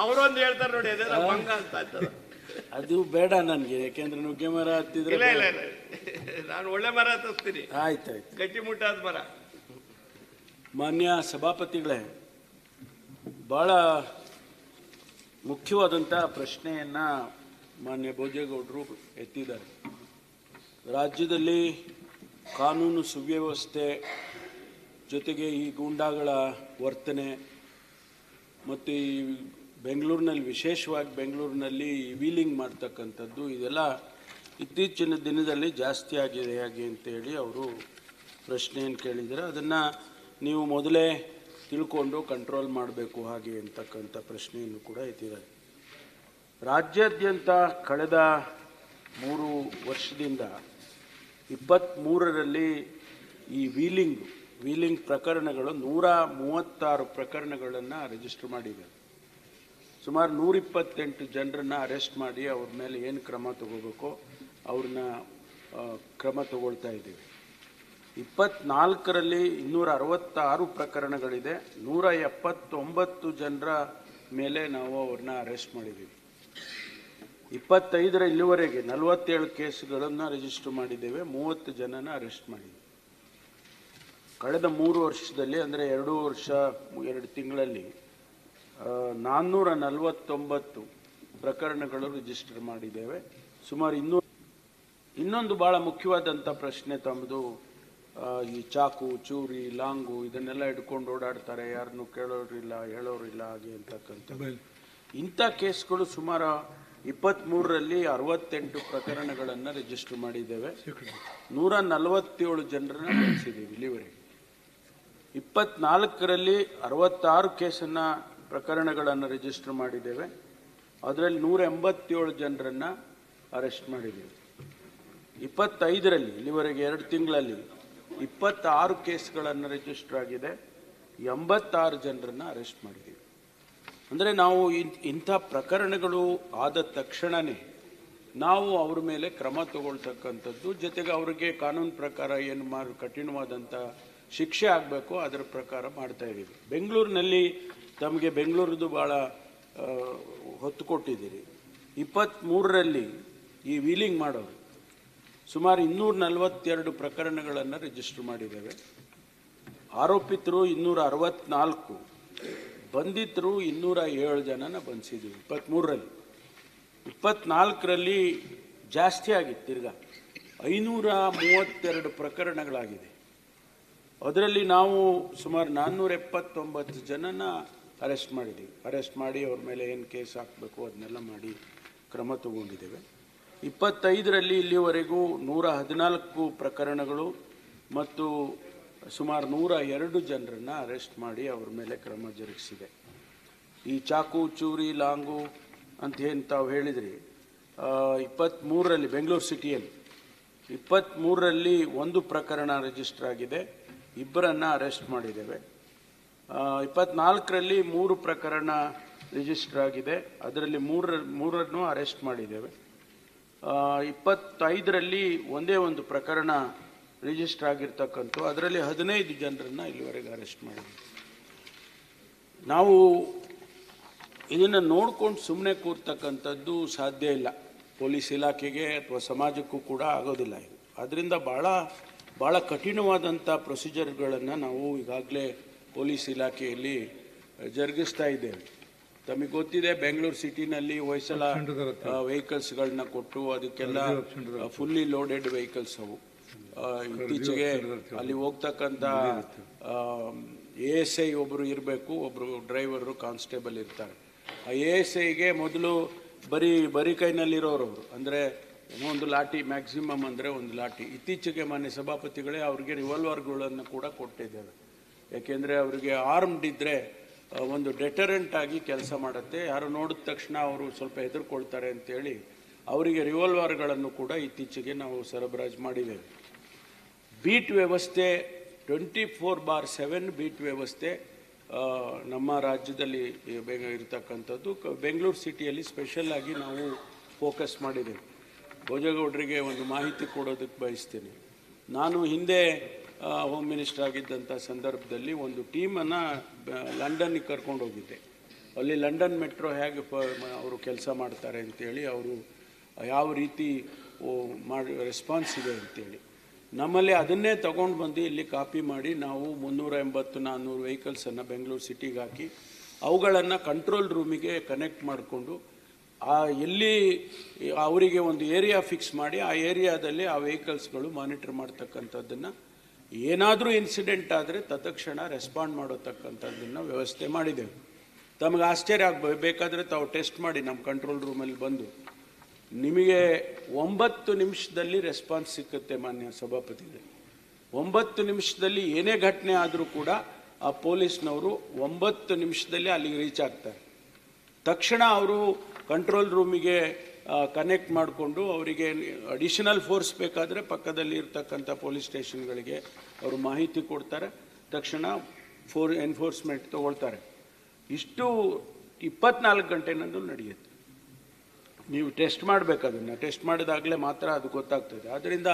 ಅವರೊಂದು ಹೇಳ್ತಾರೆ ನೋಡಿ ಅದೇ ಭಂಗ ಅಂತ ಅದು ಬೇಡ ನನಗೆ ಯಾಕೆಂದ್ರೆ ನುಗ್ಗೆ ಮರ ಹತ್ತಿದ್ರೆ ಇಲ್ಲ ಇಲ್ಲ ಇಲ್ಲ. ನಾನು ಒಳ್ಳೆ ಮರ ಹತ್ತಿಸ್ತೀನಿ. ಆಯ್ತಾಯ್ತು ಗಟ್ಟಿ ಮುಟ್ಟಾದ ಮರ. ಮಾನ್ಯ ಸಭಾಪತಿಗಳೇ ಭಾಳ ಮುಖ್ಯವಾದಂಥ ಪ್ರಶ್ನೆಯನ್ನು ಮಾನ್ಯ ಭೋಜೇಗೌಡರು ಎತ್ತಿದ್ದಾರೆ. ರಾಜ್ಯದಲ್ಲಿ ಕಾನೂನು ಸುವ್ಯವಸ್ಥೆ ಜೊತೆಗೆ ಈ ಗೂಂಡಾಗಳ ವರ್ತನೆ ಮತ್ತು ಈ ಬೆಂಗಳೂರಿನಲ್ಲಿ, ವಿಶೇಷವಾಗಿ ಬೆಂಗಳೂರಿನಲ್ಲಿ ವೀಲಿಂಗ್ ಮಾಡ್ತಕ್ಕಂಥದ್ದು ಇದೆಲ್ಲ ಇತ್ತೀಚಿನ ದಿನದಲ್ಲಿ ಜಾಸ್ತಿ ಆಗಿದೆ ಹೇಗೆ ಅಂತೇಳಿ ಅವರು ಪ್ರಶ್ನೆಯನ್ನು ಕೇಳಿದರೆ ಅದನ್ನು ನೀವು ಮೊದಲೇ ತಿಳ್ಕೊಂಡು ಕಂಟ್ರೋಲ್ ಮಾಡಬೇಕು ಹಾಗೆ ಅಂತಕ್ಕಂಥ ಪ್ರಶ್ನೆಯನ್ನು ಕೂಡ ಎತ್ತಿದ್ದಾರೆ ರಾಜ್ಯಾದ್ಯಂತ ಕಳೆದ ಮೂರು ವರ್ಷದಿಂದ ಇಪ್ಪತ್ತ್ಮೂರರಲ್ಲಿ ಈ ವೀಲಿಂಗ್ ವೀಲಿಂಗ್ ಪ್ರಕರಣಗಳು ನೂರ ಮೂವತ್ತಾರು ಪ್ರಕರಣಗಳನ್ನು ರಿಜಿಸ್ಟರ್ ಮಾಡಿದೆ ಸುಮಾರು ನೂರಿಪ್ಪತ್ತೆಂಟು ಜನರನ್ನ ಅರೆಸ್ಟ್ ಮಾಡಿ ಅವ್ರ ಮೇಲೆ ಏನು ಕ್ರಮ ತಗೋಬೇಕು ಅವ್ರನ್ನ ಕ್ರಮ ತಗೊಳ್ತಾ ಇದ್ದೀವಿ. ಇಪ್ಪತ್ನಾಲ್ಕರಲ್ಲಿ ಇನ್ನೂರ ಅರವತ್ತಾರು ಪ್ರಕರಣಗಳಿದೆ. ನೂರ ಎಪ್ಪತ್ತೊಂಬತ್ತು ಜನರ ಮೇಲೆ ನಾವು ಅವ್ರನ್ನ ಅರೆಸ್ಟ್ ಮಾಡಿದ್ದೀವಿ. ಇಪ್ಪತ್ತೈದರ ಇಲ್ಲಿವರೆಗೆ ನಲವತ್ತೇಳು ಕೇಸ್ಗಳನ್ನು ರಿಜಿಸ್ಟರ್ ಮಾಡಿದ್ದೇವೆ. ಮೂವತ್ತು ಜನನ ಅರೆಸ್ಟ್ ಮಾಡಿದ್ದೀವಿ. ಕಳೆದ ಮೂರು ವರ್ಷದಲ್ಲಿ, ಅಂದರೆ ಎರಡು ವರ್ಷ, ಎರಡು ತಿಂಗಳಲ್ಲಿ ನಾನ್ನೂರ ನಲವತ್ತೊಂಬತ್ತು ಪ್ರಕರಣಗಳು ರಿಜಿಸ್ಟರ್ ಮಾಡಿದ್ದೇವೆ. ಸುಮಾರು ಇನ್ನೂ ಇನ್ನೊಂದು ಭಾಳ ಮುಖ್ಯವಾದಂಥ ಪ್ರಶ್ನೆ ತಮ್ಮದು ಈ ಚಾಕು ಚೂರಿ ಲಾಂಗು ಇದನ್ನೆಲ್ಲ ಹಿಡ್ಕೊಂಡು ಓಡಾಡ್ತಾರೆ. ಯಾರನ್ನು ಕೇಳೋರಿಲ್ಲ ಹೇಳೋರಿಲ್ಲ ಹಾಗೆ ಅಂತಕ್ಕಂಥ ಇಂಥ ಕೇಸ್ಗಳು ಸುಮಾರು ಇಪ್ಪತ್ತ್ಮೂರರಲ್ಲಿ ಅರವತ್ತೆಂಟು ಪ್ರಕರಣಗಳನ್ನು ರಿಜಿಸ್ಟರ್ ಮಾಡಿದ್ದೇವೆ. ನೂರ ನಲವತ್ತೇಳು ಜನರನ್ನ ಬಂಧಿಸಿದ್ದೀವಿ ಇಲ್ಲಿವರೆಗೆ. ಇಪ್ಪತ್ನಾಲ್ಕರಲ್ಲಿ ಅರವತ್ತಾರು ಕೇಸನ್ನು ಪ್ರಕರಣಗಳನ್ನು ರಿಜಿಸ್ಟರ್ ಮಾಡಿದ್ದೇವೆ. ಅದರಲ್ಲಿ ನೂರ ಎಂಬತ್ತೇಳು ಜನರನ್ನು ಅರೆಸ್ಟ್ ಮಾಡಿದ್ದೇವೆ. ಇಪ್ಪತ್ತೈದರಲ್ಲಿ, ಇಲ್ಲಿವರೆಗೆ ಎರಡು ತಿಂಗಳಲ್ಲಿ ಇಪ್ಪತ್ತಾರು ಕೇಸ್ಗಳನ್ನು ರಿಜಿಸ್ಟರ್ ಆಗಿದೆ. ಎಂಬತ್ತಾರು ಜನರನ್ನು ಅರೆಸ್ಟ್ ಮಾಡಿದ್ದೀವಿ. ಅಂದರೆ ನಾವು ಇಂಥ ಪ್ರಕರಣಗಳು ಆದ ತಕ್ಷಣವೇ ನಾವು ಅವ್ರ ಮೇಲೆ ಕ್ರಮ ತಗೊಳ್ತಕ್ಕಂಥದ್ದು. ಜೊತೆಗೆ ಅವರಿಗೆ ಕಾನೂನು ಪ್ರಕಾರ ಏನು ಮಾರು, ಕಠಿಣವಾದಂಥ ಶಿಕ್ಷೆ ಆಗಬೇಕು, ಅದರ ಪ್ರಕಾರ ಮಾಡ್ತಾ ಇದ್ದೀವಿ. ಬೆಂಗಳೂರಿನಲ್ಲಿ ತಮಗೆ ಬೆಂಗಳೂರದು ಭಾಳ ಹೊತ್ತು ಕೊಟ್ಟಿದ್ದೀರಿ. ಇಪ್ಪತ್ತ್ಮೂರರಲ್ಲಿ ಈ ವೀಲಿಂಗ್ ಮಾಡೋರು ಸುಮಾರು ಇನ್ನೂರ ನಲವತ್ತೆರಡು ಪ್ರಕರಣಗಳನ್ನು ರಿಜಿಸ್ಟರ್ ಮಾಡಿದ್ದೇವೆ. ಆರೋಪಿತರು ಇನ್ನೂರ ಅರವತ್ನಾಲ್ಕು ಬಂಧಿತರು ಇನ್ನೂರ ಏಳು ಜನನ ಬಂಧಿಸಿದ್ದೀವಿ ಇಪ್ಪತ್ತ್ಮೂರರಲ್ಲಿ ಇಪ್ಪತ್ತ್ನಾಲ್ಕರಲ್ಲಿ ಜಾಸ್ತಿ ಆಗಿತ್ತು ತಿರ್ಗಾ. ಐನೂರ ಮೂವತ್ತೆರಡು ಪ್ರಕರಣಗಳಾಗಿದೆ. ಅದರಲ್ಲಿ ನಾವು ಸುಮಾರು ನಾನ್ನೂರ ಎಪ್ಪತ್ತೊಂಬತ್ತು ಜನನ ಅರೆಸ್ಟ್ ಮಾಡಿದ್ದೀವಿ ಅರೆಸ್ಟ್ ಮಾಡಿ ಅವ್ರ ಮೇಲೆ ಏನು ಕೇಸ್ ಹಾಕಬೇಕು ಅದನ್ನೆಲ್ಲ ಮಾಡಿ ಕ್ರಮ ತಗೊಂಡಿದ್ದೇವೆ. ಇಪ್ಪತ್ತೈದರಲ್ಲಿ ಇಲ್ಲಿವರೆಗೂ ನೂರ ಹದಿನಾಲ್ಕು ಪ್ರಕರಣಗಳು ಮತ್ತು ಸುಮಾರು ನೂರ ಎರಡು ಜನರನ್ನು ಅರೆಸ್ಟ್ ಮಾಡಿ ಅವ್ರ ಮೇಲೆ ಕ್ರಮ ಜರುಗಿಸಿದೆ. ಈ ಚಾಕು, ಚೂರಿ, ಲಾಂಗು ಅಂತ ಏನು ತಾವು ಹೇಳಿದ್ರಿ ಇಪ್ಪತ್ತ್ಮೂರರಲ್ಲಿ ಬೆಂಗಳೂರು ಸಿಟಿಯಲ್ಲಿ ಇಪ್ಪತ್ತ್ಮೂರರಲ್ಲಿ ಒಂದು ಪ್ರಕರಣ ರಿಜಿಸ್ಟರ್ ಆಗಿದೆ. ಇಬ್ಬರನ್ನು ಅರೆಸ್ಟ್ ಮಾಡಿದ್ದೇವೆ. ಇಪ್ಪತ್ನಾಲ್ಕರಲ್ಲಿ ಮೂರು ಪ್ರಕರಣ ರಿಜಿಸ್ಟರ್ ಆಗಿದೆ ಅದರಲ್ಲಿ ಮೂರ ಮೂರನ್ನು ಅರೆಸ್ಟ್ ಮಾಡಿದ್ದೇವೆ. ಇಪ್ಪತ್ತೈದರಲ್ಲಿ ಒಂದೇ ಒಂದು ಪ್ರಕರಣ ರಿಜಿಸ್ಟರ್ ಆಗಿರ್ತಕ್ಕಂಥ ಅದರಲ್ಲಿ ಹದಿನೈದು ಜನರನ್ನು ಇಲ್ಲಿವರೆಗೆ ಅರೆಸ್ಟ್ ಮಾಡಿದ್ದೀವಿ. ನಾವು ಇದನ್ನು ನೋಡ್ಕೊಂಡು ಸುಮ್ಮನೆ ಕೂರ್ತಕ್ಕಂಥದ್ದು ಸಾಧ್ಯ ಇಲ್ಲ. ಪೊಲೀಸ್ ಇಲಾಖೆಗೆ ಅಥವಾ ಸಮಾಜಕ್ಕೂ ಕೂಡ ಆಗೋದಿಲ್ಲ ಇದು. ಅದರಿಂದ ಭಾಳ ಭಾಳ ಕಠಿಣವಾದಂಥ ಪ್ರೊಸೀಜರ್ಗಳನ್ನು ನಾವು ಈಗಾಗಲೇ ಪೊಲೀಸ್ ಇಲಾಖೆಯಲ್ಲಿ ಜರುಗಿಸ್ತಾ ಇದ್ದೇವೆ. ತಮಗೆ ಗೊತ್ತಿದೆ ಬೆಂಗಳೂರು ಸಿಟಿನಲ್ಲಿ ಹೊಯ್ಸಲ ವೆಹಿಕಲ್ಸ್ಗಳನ್ನ ಕೊಟ್ಟು ಅದಕ್ಕೆಲ್ಲ ಫುಲ್ಲಿ ಲೋಡೆಡ್ ವೆಹಿಕಲ್ಸ್ ಅವು. ಇತ್ತೀಚೆಗೆ ಅಲ್ಲಿ ಹೋಗ್ತಕ್ಕಂಥ ಎ ಎಸ್ ಐ ಒಬ್ಬರು ಇರಬೇಕು ಒಬ್ಬರು ಡ್ರೈವರು ಕಾನ್ಸ್ಟೇಬಲ್ ಇರ್ತಾರೆ. ಆ ಎ ಎಸ್ ಐಗೆ ಮೊದಲು ಬರೀ ಬರೀ ಕೈನಲ್ಲಿರೋರು ಅವರು. ಅಂದರೆ ಏನೋ ಒಂದು ಲಾಠಿ ಮ್ಯಾಕ್ಸಿಮಮ್ ಅಂದರೆ ಒಂದು ಲಾಠಿ. ಇತ್ತೀಚೆಗೆ ಮಾನ್ಯ ಸಭಾಪತಿಗಳೇ ಅವ್ರಿಗೆ ರಿವಾಲ್ವರ್ಗಳನ್ನು ಕೂಡ ಕೊಟ್ಟಿದ್ದೇವೆ ಯಾಕೆಂದರೆ ಅವರಿಗೆ ಆರ್ಮ್ಡ್ ಇದ್ದರೆ ಒಂದು ಡೆಟರೆಂಟ್ ಆಗಿ ಕೆಲಸ ಮಾಡುತ್ತೆ. ಯಾರು ನೋಡಿದ ತಕ್ಷಣ ಅವರು ಸ್ವಲ್ಪ ಹೆದರ್ಕೊಳ್ತಾರೆ ಅಂತೇಳಿ ಅವರಿಗೆ ರಿವಾಲ್ವರ್ಗಳನ್ನು ಕೂಡ ಇತ್ತೀಚೆಗೆ ನಾವು ಸರಬರಾಜು ಮಾಡಿದ್ದೇವೆ ಬೀಟ್ ವ್ಯವಸ್ಥೆ twenty four bar seven beat ವ್ಯವಸ್ಥೆ ನಮ್ಮ ರಾಜ್ಯದಲ್ಲಿ ಇರತಕ್ಕಂಥದ್ದು. ಬೆಂಗಳೂರು ಸಿಟಿಯಲ್ಲಿ ಸ್ಪೆಷಲ್ ಆಗಿ ನಾವು ಫೋಕಸ್ ಮಾಡಿದ್ದೇವೆ ಭೋಜಗೌಡರಿಗೆ ಒಂದು ಮಾಹಿತಿ ಕೊಡೋದಕ್ಕೆ ಬಯಸ್ತೀನಿ. ನಾನು ಹಿಂದೆ ಹೋಮ್ ಮಿನಿಸ್ಟರ್ ಆಗಿದ್ದಂಥ ಸಂದರ್ಭದಲ್ಲಿ ಒಂದು ಟೀಮನ್ನು ಲಂಡನ್ನಿಗೆ ಕರ್ಕೊಂಡು ಹೋಗಿದ್ದೆ. ಅಲ್ಲಿ ಲಂಡನ್ ಮೆಟ್ರೋ ಹೇಗೆ ಅವರು ಕೆಲಸ ಮಾಡ್ತಾರೆ ಅಂತೇಳಿ ಅವರು ಯಾವ ರೀತಿ ಮಾಡಿ ರೆಸ್ಪಾನ್ಸ್ ಇದೆ ಅಂತೇಳಿ. ನಮ್ಮಲ್ಲಿ ಅದನ್ನೇ ತಗೊಂಡು ಬಂದು ಇಲ್ಲಿ ಕಾಪಿ ಮಾಡಿ ನಾವು ಮುನ್ನೂರ ಎಂಬತ್ತು ನಾನ್ನೂರು ವೆಹಿಕಲ್ಸನ್ನು ಬೆಂಗಳೂರು ಸಿಟಿಗೆ ಹಾಕಿ, ಅವುಗಳನ್ನು ಕಂಟ್ರೋಲ್ ರೂಮಿಗೆ ಕನೆಕ್ಟ್ ಮಾಡಿಕೊಂಡು, ಆ, ಎಲ್ಲಿ ಅವರಿಗೆ ಒಂದು ಏರಿಯಾ ಫಿಕ್ಸ್ ಮಾಡಿ, ಆ ಏರಿಯಾದಲ್ಲಿ ಆ ವೆಹಿಕಲ್ಸ್ಗಳು ಮಾನಿಟರ್ ಮಾಡ್ತಕ್ಕಂಥದ್ದನ್ನು ಏನಾದರೂ ಇನ್ಸಿಡೆಂಟ್ ಆದರೆ ತತ್ಕ್ಷಣ ರೆಸ್ಪಾಂಡ್ ಮಾಡತಕ್ಕಂಥದ್ದನ್ನು ವ್ಯವಸ್ಥೆ ಮಾಡಿದ್ದೇವೆ. ತಮಗೆ ಆಶ್ಚರ್ಯ ಆಗ್ಬೋದು ಬೇಕಾದರೆ ತಾವು ಟೆಸ್ಟ್ ಮಾಡಿ ನಮ್ಮ ಕಂಟ್ರೋಲ್ ರೂಮಲ್ಲಿ ಬಂದು. ನಿಮಗೆ ಒಂಬತ್ತು ನಿಮಿಷದಲ್ಲಿ ರೆಸ್ಪಾನ್ಸ್ ಸಿಕ್ಕುತ್ತೆ ಮಾನ್ಯ ಸಭಾಪತಿಗಳೇ. ಒಂಬತ್ತು ನಿಮಿಷದಲ್ಲಿ ಏನೇ ಘಟನೆ ಆದರೂ ಕೂಡ ಆ ಪೊಲೀಸ್ನವರು ಒಂಬತ್ತು ನಿಮಿಷದಲ್ಲಿ ಅಲ್ಲಿಗೆ ರೀಚ್ ಆಗ್ತಾರೆ. ತಕ್ಷಣ ಅವರು ಕಂಟ್ರೋಲ್ ರೂಮಿಗೆ ಕನೆಕ್ಟ್ ಮಾಡಿಕೊಂಡು ಅವರಿಗೆ ಅಡಿಷನಲ್ ಫೋರ್ಸ್ ಬೇಕಾದರೆ ಪಕ್ಕದಲ್ಲಿ ಇರ್ತಕ್ಕಂಥ ಪೊಲೀಸ್ ಸ್ಟೇಷನ್ಗಳಿಗೆ ಅವರು ಮಾಹಿತಿ ಕೊಡ್ತಾರೆ. ತಕ್ಷಣ ಫೋರ್ ಎನ್ಫೋರ್ಸ್ಮೆಂಟ್ ತಗೊಳ್ತಾರೆ. ಇಷ್ಟು ಇಪ್ಪತ್ನಾಲ್ಕು ಗಂಟೆನಂದು ನಡೆಯುತ್ತೆ. ನೀವು ಟೆಸ್ಟ್ ಮಾಡಬೇಕು ಅದನ್ನು. ಟೆಸ್ಟ್ ಮಾಡಿದಾಗಲೇ ಮಾತ್ರ ಅದು ಗೊತ್ತಾಗ್ತದೆ. ಆದ್ದರಿಂದ